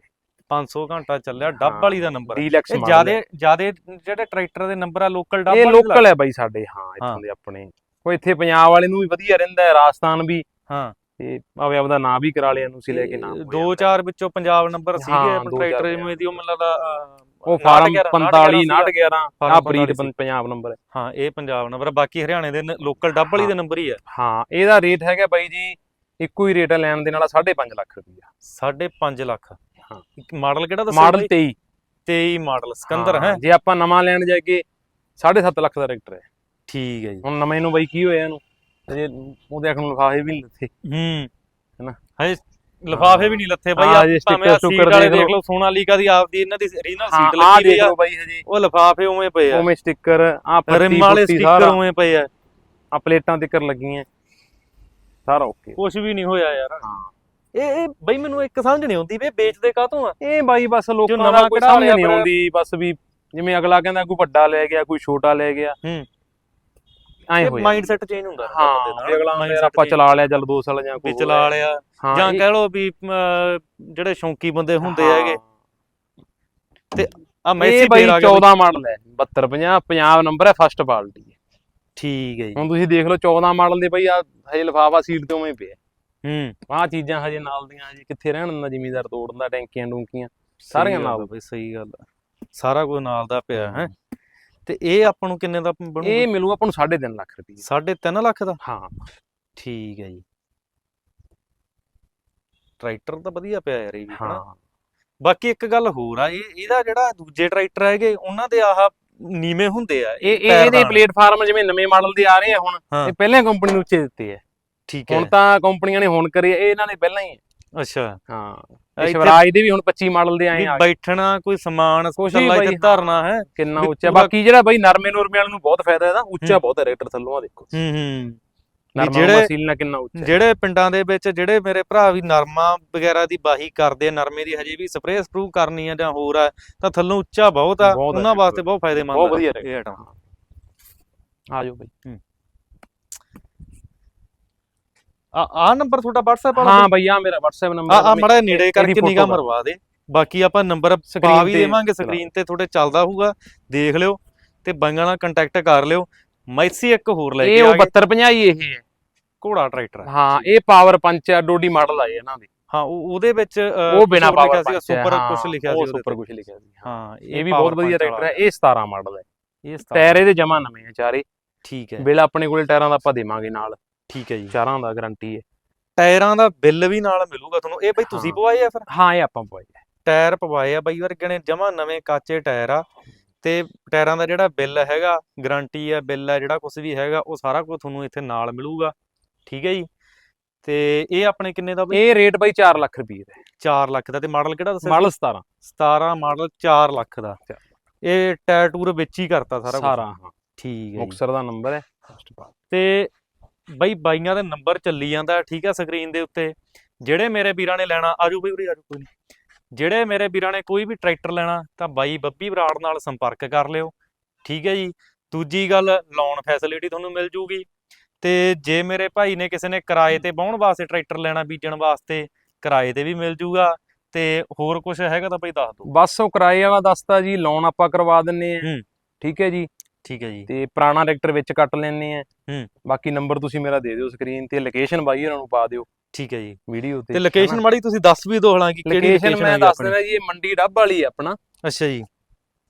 500 ਘੰਟਾ ਚੱਲਿਆ ਡੱਬ ਵਾਲੀ ਦਾ ਨੰਬਰ ਡੀਲੈਕਸ ਇਹ ਜਿਆਦੇ ਜਿਆਦੇ ਜਿਹੜੇ ਟਰੈਕਟਰ ਦੇ ਨੰਬਰ ਆ ਲੋਕਲ ਡੱਬ ਇਹ ਲੋਕਲ ਹੈ ਬਾਈ ਸਾਡੇ ਹਾਂ। ਇੱਥੋਂ ਦੇ ਆਪਣੇ। ਕੋਈ ਇੱਥੇ ਪੰਜਾਬ ਵਾਲੇ ਨੂੰ ਵੀ ਵਧੀਆ ਰਹਿੰਦਾ ਹੈ ਰਾਜਸਥਾਨ ਵੀ। ਹਾਂ। ਤੇ ਆਵੇ ਆਪਦਾ ਨਾਂ ਵੀ ਕਰਾ ਲਿਆ ਨੂੰ ਸੀ ਲੈ ਕੇ ਨਾਮ ਦੋ ਚਾਰ ਵਿੱਚੋਂ ਪੰਜਾਬ ਨੰਬਰ ਸੀਗੇ ਟਰੈਕਟਰ। ਜਿਵੇਂ ਦੀ ਉਹ ਮੈਨੂੰ ਲੱਗਦਾ ਉਹ ਫਾਰਮ 59, 45 ਸੀਗਾ। 911 ਆ 45 ਪੰਜਾਬ ਨੰਬਰ ਹੈ। ਹਾਂ ਇਹ ਪੰਜਾਬ ਨੰਬਰ ਬਾਕੀ ਹਰਿਆਣੇ ਦੇ ਲੋਕਲ ਡੱਬ ਵਾਲੀ ਦੇ ਨੰਬਰ ਹੀ ਆ। ਹਾਂ ਇਹਦਾ ਰੇਟ ਹੈਗਾ ਬਾਈ ਜੀ ਇੱਕੋ ਹੀ ਰੇਟ ਹੈ ਲੈਣ ਦੇ ਨਾਲ 5.5 ਲੱਖ ਰੁਪਈਆ 5.5 ਲੱਖ। ਹਾਂ। ਮਾਡਲ ਕਿਹੜਾ ਦੱਸਿਆ ਮਾਡਲ 23 23 ਮਾਡਲ ਸਿਕੰਦਰ ਹੈ ਜੇ ਆਪਾਂ ਨਵਾਂ ਲੈਣ ਜਾਈਏ 7.5 ਲੱਖ ਦਾ ਟਰੈਕਟਰ ਹੈ। ਠੀਕ ਹੈ ਜੀ। ਹੁਣ ਨਵੇਂ ਨੂੰ ਬਾਈ ਕੀ ਹੋਇਆ ਇਹਨੂੰ? ਅਜੇ ਉਹਦੇ ਅੱਖ ਨੂੰ ਲਿਫਾਫੇ ਵੀ ਨਹੀਂ ਲੱਥੇ। ਹੂੰ। ਹੈਨਾ? ਹਜੇ ਲਿਫਾਫੇ ਵੀ ਨਹੀਂ ਲੱਥੇ ਬਾਈ ਜੇ ਭਾਵੇਂ sticker ਸੀਟ ਵਾਲੇ ਦੇਖ ਲਓ। ਸੋਨਾਲੀਕਾ ਦੀ ਆਪਦੀ ਇਹਨਾਂ ਦੀ ਹਾਂ ਸੀਟ ਆ ਲੱਗੀ ਹੋਈ ਦੇਖ ਆ। ਲਓ ਬਾਈ ਹਜੇ। ਉਹ ਲਿਫਾਫੇ ਉਵੇਂ ਪਏ ਆ। ਉਵੇਂ ਸਟicker ਆ ਰਿਮ ਵਾਲੇ ਸਟicker ਉਵੇਂ ਪਏ ਆ। ਆ ਪਲੇਟਾਂ ਤਿੱਕਰ ਲੱਗੀਆਂ। ਸਾਰਾ ਓਕੇ ਕੁਝ ਵੀ ਨਹੀਂ ਹੋਇਆ ਯਾਰ। ਹਾਂ। ਇਹ ਇਹ ਬਈ ਮੈਨੂੰ ਇੱਕ ਸਮਝ ਨਹੀਂ ਆਉਂਦੀ ਵੀ ਇਹ ਵੇਚਦੇ ਕਾਹਤੋਂ ਆ? ਇਹ ਬਾਈ ਬਸ ਲੋਕਾਂ ਨਵਾਂ ਦਾ ਕੋਈ ਕਢਾ ਸਮਝ ਲਿਆ ਨਹੀਂ ਆਉਂਦੀ ਬਸ ਵੀ ਜਿਵੇਂ ਅਗਲਾ ਕਹਿੰਦਾ ਕੋਈ ਵੱਡਾ ਲੈ ਗਿਆ ਕੋਈ ਛੋਟਾ ਲੈ ਗਿਆ। ਹੂੰ। ਐਂ ਇਹ ਹੋ ਮਾਈਂਡ ਸੈਟ ਚੇਂਜ ਹੁੰਦਾ ਹਾਂ ਦਾ, ਵੀ ਅਗਲਾ ਮੇਰਾ ਆਪਾਂ ਚਲਾ ਲਿਆ ਚੱਲ 2 ਸਾਲ ਜਾਂ ਕੋਈ ਚਲਾ ਲਿਆ। ਹਾਂ, ਜਾਂ ਇਹ- ਕਹਿ ਲਓ ਵੀ ਅਮ, ਜਿਹੜੇ ਸ਼ੌਂਕੀ ਬੰਦੇ ਹੁੰਦੇ ਹਾਂ। ਹੈਗੇ। ਆ ਇਹ ਮੈਸੀ ਬਾਈ ਫੇਰ ਆ ਗਿਆ ਬਈ। 14 ਮਾਡਲ ਹੈ 72 50 ਪੰਜਾਬ ਨੰਬਰ ਹੈ ਫਸਟ ਪਾਰਟੀ ਠੀਕ ਹੈ ਜੀ। ਹੁਣ ਤੁਸੀਂ ਦੇਖ ਲਓ 14 ਮਾਡਲ ਦੇ ਬਈ ਆ ਹਜੇ ਲਫਾਫਾ ਸੀਟ ਤੇ ਉਵੇਂ ਪਿਆ। ਹੂੰ। ਆਹ ਚੀਜ਼ਾਂ ਹਜੇ ਨਾਲ ਦੀਆਂ ਹਜੇ ਕਿੱਥੇ ਰਹਿਣ ਦਿੰਦਾ ਜ਼ਿਮੀਦਾਰ ਤੋੜਨ ਦਾ ਟੈਂਕੀਆਂ ਡੂੰਕੀਆਂ। ਸਾਰੀਆਂ ਨਾਲ। ਆ ਬਈ ਸਹੀ ਗੱਲ ਆ। ਸਾਰਾ ਕੁਝ ਨਾਲ ਦਾ ਪਿਆ ਹੈ। ਤੇ ਇਹ ਆਪਾਂ ਨੂੰ ਕਿੰਨੇ ਦਾ ਬਣੂ ਇਹ ਮਿਲੂ ਆਪਾਂ ਨੂੰ 3.5 ਲੱਖ ਰੁਪਏ 3.5 ਲੱਖ ਦਾ? ਹਾਂ। ਠੀਕ ਹੈ ਜੀ। ਟਰੈਕਟਰ ਤਾਂ ਵਧੀਆ ਪਿਆ ਯਾਰ ਇਹ ਵੀ ਹਾਂ। ਬਾਕੀ ਇੱਕ ਗੱਲ ਹੋਰ ਆ ਇਹ ਇਹਦਾ ਜਿਹੜਾ ਦੂਜੇ ਟਰੈਕਟਰ ਹੈਗੇ ਉਹਨਾਂ ਦੇ ਆਹ ਨੀਵੇਂ ਹੁੰਦੇ ਆ ਇਹ ਇਹਦੇ। ਪਲੇਟਫਾਰਮ ਜਿਵੇਂ ਨਵੇਂ ਮਾਡਲ ਦੇ ਆ ਰਹੇ ਆ ਹੁਣ। ਇਹ ਪਹਿਲਾਂ ਕੰਪਨੀ ਨੂੰ ਉੱਚੇ ਦਿੱਤੇ ਆ। ਠੀਕ ਹੈ। ਹੁਣ ਤਾਂ ਕੰਪਨੀਆਂ ਨੇ ਹੁਣ ਕਰੇ ਇਹ ਇਹਨਾਂ ਨੇ ਪਹਿਲਾਂ ਹੀ। ਅੱਛਾ। ਹਾਂ। ਸ਼ਵਰਾਜ ਦੇ ਵੀ ਹੁਣ 25 ਮਾਡਲ ਦੇ ਆਏ ਆ। ਬੈਠਣਾ ਕੋਈ ਸਮਾਨ ਥੱਲੇ ਤੇ ਧਰਨਾ ਹੈ। ਕਿੰਨਾ ਉੱਚਾ। ਬਾਕੀ ਜਿਹੜਾ ਬਾਈ ਨਰਮੇ ਨੂਰਮੇ ਵਾਲੇ ਨੂੰ ਬਹੁਤ ਫਾਇਦਾ ਇਹਦਾ ਉੱਚਾ ਹੂੰ। ਬਹੁਤ ਹੈ ਰੇਟਰ ਥੱਲੋਂ ਆ ਦੇਖੋ। ਹੂੰ ਹੂੰ। ਜਿਹੜੇ- ਮਸੀਲ ਨਾਲ ਕਿੰਨਾ ਉੱਚਾ। ਹੈ। ਜਿਹੜੇ ਪਿੰਡਾਂ ਦੇ ਵਿੱਚ ਜਿਹੜੇ ਮੇਰੇ ਭਰਾ ਵੀ ਨਰਮਾ ਵਗੈਰਾ ਦੀ ਬਾਹੀ ਕਰਦੇ ਆ ਨਰਮੇ ਦੀ ਹਜੇ ਵੀ ਸਪਰੇਅ ਸਪਰੂ ਕਰਨੀ ਆ ਜਾਂ ਹੋਰ ਆ ਤਾਂ ਥੱਲੋਂ ਉੱਚਾ ਬਹੁਤ ਆ ਉਹਨਾਂ ਵਾਸਤੇ ਬਹੁਤ ਫਾਇਦੇਮੰਦ ਬਹੁਤ ਆ ਵਧੀਆ ਇਹ item। ਆ ਜਾਓ ਬਾਈ। ਆ ਆ ਨੰਬਰ ਤੁਹਾਡਾ WhatsApp ਵਾਲਾ ਹਾਂ ਬਾਈ ਆ ਮੇਰਾ WhatsApp ਨੰਬਰ ਆ ਮੜਾ ਨੇੜੇ ਕਰਕੇ ਕਰ। ਮਰਵਾ ਦੇ। ਬਾਕੀ ਆਪਾਂ ਨੰਬਰ ਪਾ ਵੀ ਤੇ ਦੇਵਾਂਗੇ। ਸਕਰੀਨ ਤੇ ਤੁਹਾਡੇ ਚੱਲਦਾ ਹੋਊਗਾ ਦੇਖ ਲਿਓ ਤੇ ਬਾਈਆਂ ਨਾਲ ਕੰਟੈਕਟ ਕਰ ਲਿਓ। ਮੈਸੀ ਇੱਕ ਹੋਰ ਲੈ ਇਹ ਕੇ ਆ ਗਏ। 7250 ਇਹ ਹੈ ਘੋੜਾ ਟਰੈਕਟਰ ਹੈ। ਇਹ ਪਾਵਰ ਪੰਚ ਆ ਡੋਡੀ ਮਾਡਲ ਆ ਇਹ ਇਹਨਾਂ ਦੇ। ਹਾਂ ਉਹ ਉਹਦੇ ਵਿੱਚ ਉਹ ਬਿਨਾ ਪਾਵਰ ਪੰਚ ਸੁਪਰ ਕੁਝ ਲਿਖਿਆ ਸੀ ਉਹ ਸੁਪਰ। ਕੁਝ ਲਿਖਿਆ ਸੀ। ਹਾਂ ਇਹ ਵੀ ਬਹੁਤ ਵਧੀਆ ਟਰੈਕਟਰ ਹੈ ਇਹ 17 ਮਾਡਲ ਹੈ ਇਹ ਸਤਾਰਾਂ। ਟਾਇਰ ਇਹਦੇ ਜਮਾ ਨਵੇਂ ਆ ਚਾਰੇ। ਠੀਕ ਹੈ। ਬਿੱਲ ਆਪਣੇ ਕੋਲੇ ਟਾਇਰਾਂ ਦਾ ਆਪਾਂ ਦੇਵਾਂਗੇ ਨਾਲ। ਠੀਕ ਹੈ ਜੀ। ਚਾਰਾਂ ਦਾ ਗਾਰੰਟੀ ਹੈ। ਟਾਇਰਾਂ ਦਾ ਬਿੱਲ ਵੀ ਨਾਲ ਮਿਲੂਗਾ ਤੁਹਾਨੂੰ। ਇਹ ਬਈ ਤੁਸੀਂ ਹਾਂ। ਪਵਾਏ ਆ ਫਿਰ? ਹਾਂ ਇਹ ਆਪਾਂ ਪਵਾਏ ਟਾਇਰ ਪਵਾਏ ਆ ਬਾਈ ਵਰਗੇ ਨੇ ਜਮਾ ਨਵੇਂ ਕਾਚੇ ਟਾਇਰ ਆ। ਤੇ ਟਾਇਰਾਂ ਦਾ ਜਿਹੜਾ ਬਿੱਲ ਹੈਗਾ ਗਾਰੰਟੀ ਆ ਬਿੱਲ ਆ ਜਿਹੜਾ ਕੁਝ ਵੀ ਹੈਗਾ ਉਹ ਸਾਰਾ ਕੁਝ ਤੁਹਾਨੂੰ ਇੱਥੇ ਨਾਲ ਮਿਲੂਗਾ। ਠੀਕ ਹੈ ਜੀ? ਤੇ ਇਹ ਆਪਣੇ ਕਿੰਨੇ ਦਾ ਬਈ? ਇਹ ਰੇਟ ਬਾਈ 4 ਲੱਖ ਰੁਪਏ ਦਾ। 4 ਲੱਖ ਦਾ। ਤੇ ਮਾਡਲ ਕਿਹੜਾ ਦੱਸਿਆ ਮਾਡਲ 17 17 ਮਾਡਲ 4 ਲੱਖ ਦਾ। ਚਾਰ। ਇਹ ਟਾਇਰ ਟੂਰ ਵਿੱਚ ਹੀ ਕਰਤਾ ਸਾਰਾ ਕੁਝ ਸਾਰਾ ਹਾਂ। ਠੀਕ ਹੈ ਜੀ। ਮੁਕਸਰ ਦਾ ਨੰਬਰ ਹੈ। ਤੇ ਬਈ ਬਾਈਆਂ ਦੇ ਨੰਬਰ ਚੱਲੀ ਜਾਂਦਾ ਠੀਕ ਹੈ ਸਕਰੀਨ ਦੇ ਉੱਤੇ। ਜਿਹੜੇ ਮੇਰੇ ਵੀਰਾਂ ਨੇ ਲੈਣਾ ਆਜੋ ਬਈ ਉਰੇ ਆਜੋ ਕੋਈ ਨੀ। ਜਿਹੜੇ ਮੇਰੇ ਵੀਰਾਂ ਨੇ ਕੋਈ ਵੀ ਟਰੈਕਟਰ ਲੈਣਾ ਤਾਂ ਬਾਈ ਬੱਬੀ ਬਰਾੜ ਨਾਲ ਸੰਪਰਕ ਕਰ ਲਿਓ। ਠੀਕ ਹੈ ਜੀ। ਦੂਜੀ ਗੱਲ ਲੋਨ ਫੈਸਿਲਿਟੀ ਤੁਹਾਨੂੰ ਮਿਲ ਜੂਗੀ। ਤੇ ਜੇ ਮੇਰੇ ਭਾਈ ਨੇ ਕਿਸੇ ਨੇ ਕਿਰਾਏ ਤੇ ਬਾਉਣ ਵਾਸਤੇ ਟਰੈਕਟਰ ਲੈਣਾ ਬੀਜਣ ਵਾਸਤੇ ਕਿਰਾਏ ਤੇ ਵੀ ਮਿਲ ਜੂਗਾ। ਤੇ ਹੋਰ ਕੁਝ ਹੈਗਾ ਤਾਂ ਬਈ ਦੱਸ ਦਿਓ। ਬਸ ਉਹ ਕਿਰਾਏ ਵਾਲਾ ਦੱਸਤਾ ਜੀ ਲੋਨ ਆਪਾਂ ਕਰਵਾ ਦਿੰਨੇ ਆ। ਠੀਕ ਹੈ ਜੀ। ਠੀਕ ਹੈ ਜੀ। ਤੇ ਪੁਰਾਣਾ ਟਰੈਕਟਰ ਵਿੱਚ ਕੱਟ ਲੈਣੇ ਆ ਹੂੰ। ਬਾਕੀ ਨੰਬਰ ਤੁਸੀਂ ਮੇਰਾ ਦੇ ਦਿਓ ਸਕਰੀਨ ਤੇ ਲੋਕੇਸ਼ਨ ਬਾਈ ਉਹਨਾਂ ਨੂੰ ਪਾ ਦਿਓ। ਠੀਕ ਹੈ ਜੀ। ਵੀਡੀਓ ਤੇ ਤੇ ਲੋਕੇਸ਼ਨ ਮਾੜੀ ਤੁਸੀਂ ਦੱਸ ਵੀ ਦਿਓ ਹਾਲਾਂਕਿ ਕਿਹੜੀ ਲੋਕੇਸ਼ਨ ਮੈਂ ਦੱਸ ਦੇਣਾ ਜੀ ਇਹ ਮੰਡੀ ਡੱਬ ਵਾਲੀ ਹੈ ਆਪਣਾ। ਅੱਛਾ ਜੀ।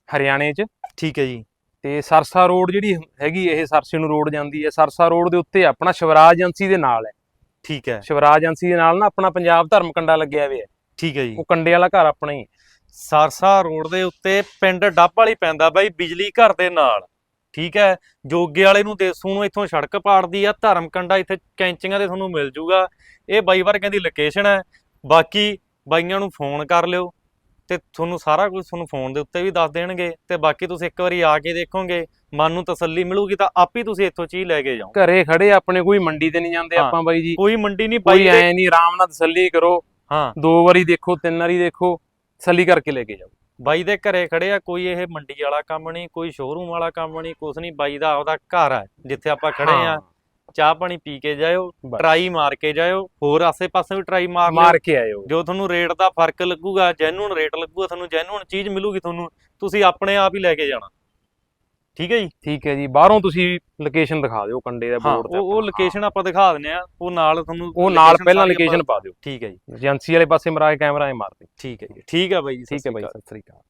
ਹਰਿਆਣੇ 'ਚ। ਠੀਕ ਹੈ ਜੀ। ਤੇ ਸਰਸਾ ਰੋਡ ਜਿਹੜੀ ਹੈਗੀ ਇਹ ਸਰਸੇ ਨੂੰ ਰੋਡ ਜਾਂਦੀ ਹੈ। ਸਰਸਾ ਰੋਡ ਦੇ ਉੱਤੇ ਆਪਣਾ ਸ਼ਿਵਰਾਜ ਏਜੰਸੀ ਦੇ ਨਾਲ ਹੈ। ਠੀਕ ਹੈ। ਸ਼ਿਵਰਾਜ ਏਜੰਸੀ ਦੇ ਨਾਲ ਨਾ ਆਪਣਾ ਪੰਜਾਬ ਧਰਮ ਕੰਡਾ ਲੱਗਿਆ ਹੋਇਆ ਹੈ। ਠੀਕ ਹੈ ਜੀ। ਉਹ ਕੰਡੇ ਵਾਲਾ ਘਰ ਆਪਣਾ ਹੈ। ਸਰਸਾ ਰੋਡ ਦੇ ਉੱਤੇ ਪਿੰਡ ਡੱਬ ਵਾਲੀ ਪੈਂਦਾ ਬਾਈ ਬਿਜਲੀ ਘਰ ਦੇ ਨਾਲ। ਠੀਕ ਹੈ ਜੋਗੇ ਵਾਲੇ ਨੂੰ ਦੇਸੂ ਨੂੰ ਇੱਥੋਂ ਸੜਕ ਪਾੜਦੀ ਆ ਧਰਮ ਕੰਡਾ ਇੱਥੇ ਕੈਂਚੀਆਂ ਦੇ ਤੁਹਾਨੂੰ ਮਿਲ ਜੂਗਾ। ਇਹ ਬਾਈ ਵਰਗਿਆਂ ਦੀ ਲੋਕੇਸ਼ਨ ਹੈ। ਬਾਕੀ ਬਾਈਆਂ ਨੂੰ ਫੋਨ ਕਰ ਲਿਓ ਤੇ ਤੁਹਾਨੂੰ ਸਾਰਾ ਕੁਝ ਤੁਹਾਨੂੰ ਫੋਨ ਦੇ ਉੱਤੇ ਵੀ ਦੱਸ ਦੇਣਗੇ ਤੇ ਬਾਕੀ ਤੁਸੀਂ ਇੱਕ ਵਾਰੀ ਆ ਕੇ ਦੇਖੋਗੇ ਮਨ ਨੂੰ ਤਸੱਲੀ ਮਿਲੂਗੀ ਤਾਂ ਆਪ ਹੀ ਤੁਸੀਂ ਇੱਥੋਂ ਚੀਜ਼ ਲੈ ਕੇ ਜਾਓ। ਘਰੇ ਖੜੇ ਆਪਣੇ ਕੋਈ ਮੰਡੀ ਤੇ ਨਹੀਂ ਜਾਂਦੇ। ਆਪਾਂ ਬਾਈ ਜੀ। ਕੋਈ ਮੰਡੀ ਨਹੀਂ ਬਾਈ ਐ ਨਹੀਂ ਆਰਾਮ ਨਾਲ ਤਸੱਲੀ ਕਰੋ। ਹਾਂ। ਦੋ ਵਾਰੀ ਦੇਖੋ ਤਿੰਨ ਵਾਰੀ ਦੇਖੋ ਤਸੱਲੀ ਕਰਕੇ ਲੈ ਕੇ ਜਾਓ। ਬਾਈ ਦੇ ਘਰੇ ਖੜੇ ਆ ਕੋਈ ਇਹ ਮੰਡੀ ਵਾਲਾ ਕੰਮ ਨਹੀਂ ਕੋਈ ਸ਼ੋਰੂਮ ਵਾਲਾ ਕੰਮ ਨਹੀਂ ਕੁਛ ਨਹੀਂ ਬਾਈ ਦਾ ਆਪਦਾ ਘਰ ਆ ਜਿੱਥੇ ਆਪਾਂ ਖੜੇ ਆ। ਚਾਹ ਪਾਣੀ ਪੀ ਕੇ ਜਾਇਓ। ਟਰਾਈ ਮਾਰ ਕੇ ਜਾਇਓ ਹੋਰ ਆਸੇ-ਪਾਸੇ ਵੀ ਟਰਾਈ ਮਾਰ ਮਾਰ ਕੇ ਆਇਓ। ਜੋ ਤੁਹਾਨੂੰ ਰੇਟ ਦਾ ਫ਼ਰਕ ਲੱਗੂਗਾ ਜੈਨੂਨ ਰੇਟ ਲੱਗੂਗਾ ਤੁਹਾਨੂੰ ਜੈਨੂਨ ਚੀਜ਼ ਮਿਲੂਗੀ ਤੁਹਾਨੂੰ ਤੁਸੀਂ ਆਪਣੇ ਆਪ ਹੀ ਲੈ ਕੇ ਜਾਣਾ। ਠੀਕ ਹੈ ਜੀ? ਠੀਕ ਹੈ ਜੀ ਬਾਹਰੋਂ ਤੁਸੀਂ ਲੋਕੇਸ਼ਨ ਦਿਖਾ ਦਿਓ ਕੰਡੇ ਦਾ ਬੋਰਡ ਤੇ ਉਹ। ਲੋਕੇਸ਼ਨ ਆਪਾਂ ਦਿਖਾ ਦਿੰਨੇ ਆ ਉਹ ਨਾਲ ਤੁਹਾਨੂੰ ਉਹ ਨਾਲ ਪਹਿਲਾਂ ਲੋਕੇਸ਼ਨ ਪਾ ਦਿਓ। ਠੀਕ ਹੈ ਜੀ। ਏਜੰਸੀ ਵਾਲੇ ਪਾਸੇ ਮਰਾ ਕੇ ਕੈਮਰਾ ਐ ਮਾਰ ਦਿਓ ਠੀਕ ਹੈ ਜੀ ਠੀਕ ਹੈ ਬਾਈ ਜੀ ਠੀਕ ਹੈ ਬਾਈ ਸਤਿ ਸ੍ਰੀ ਅਕਾਲ।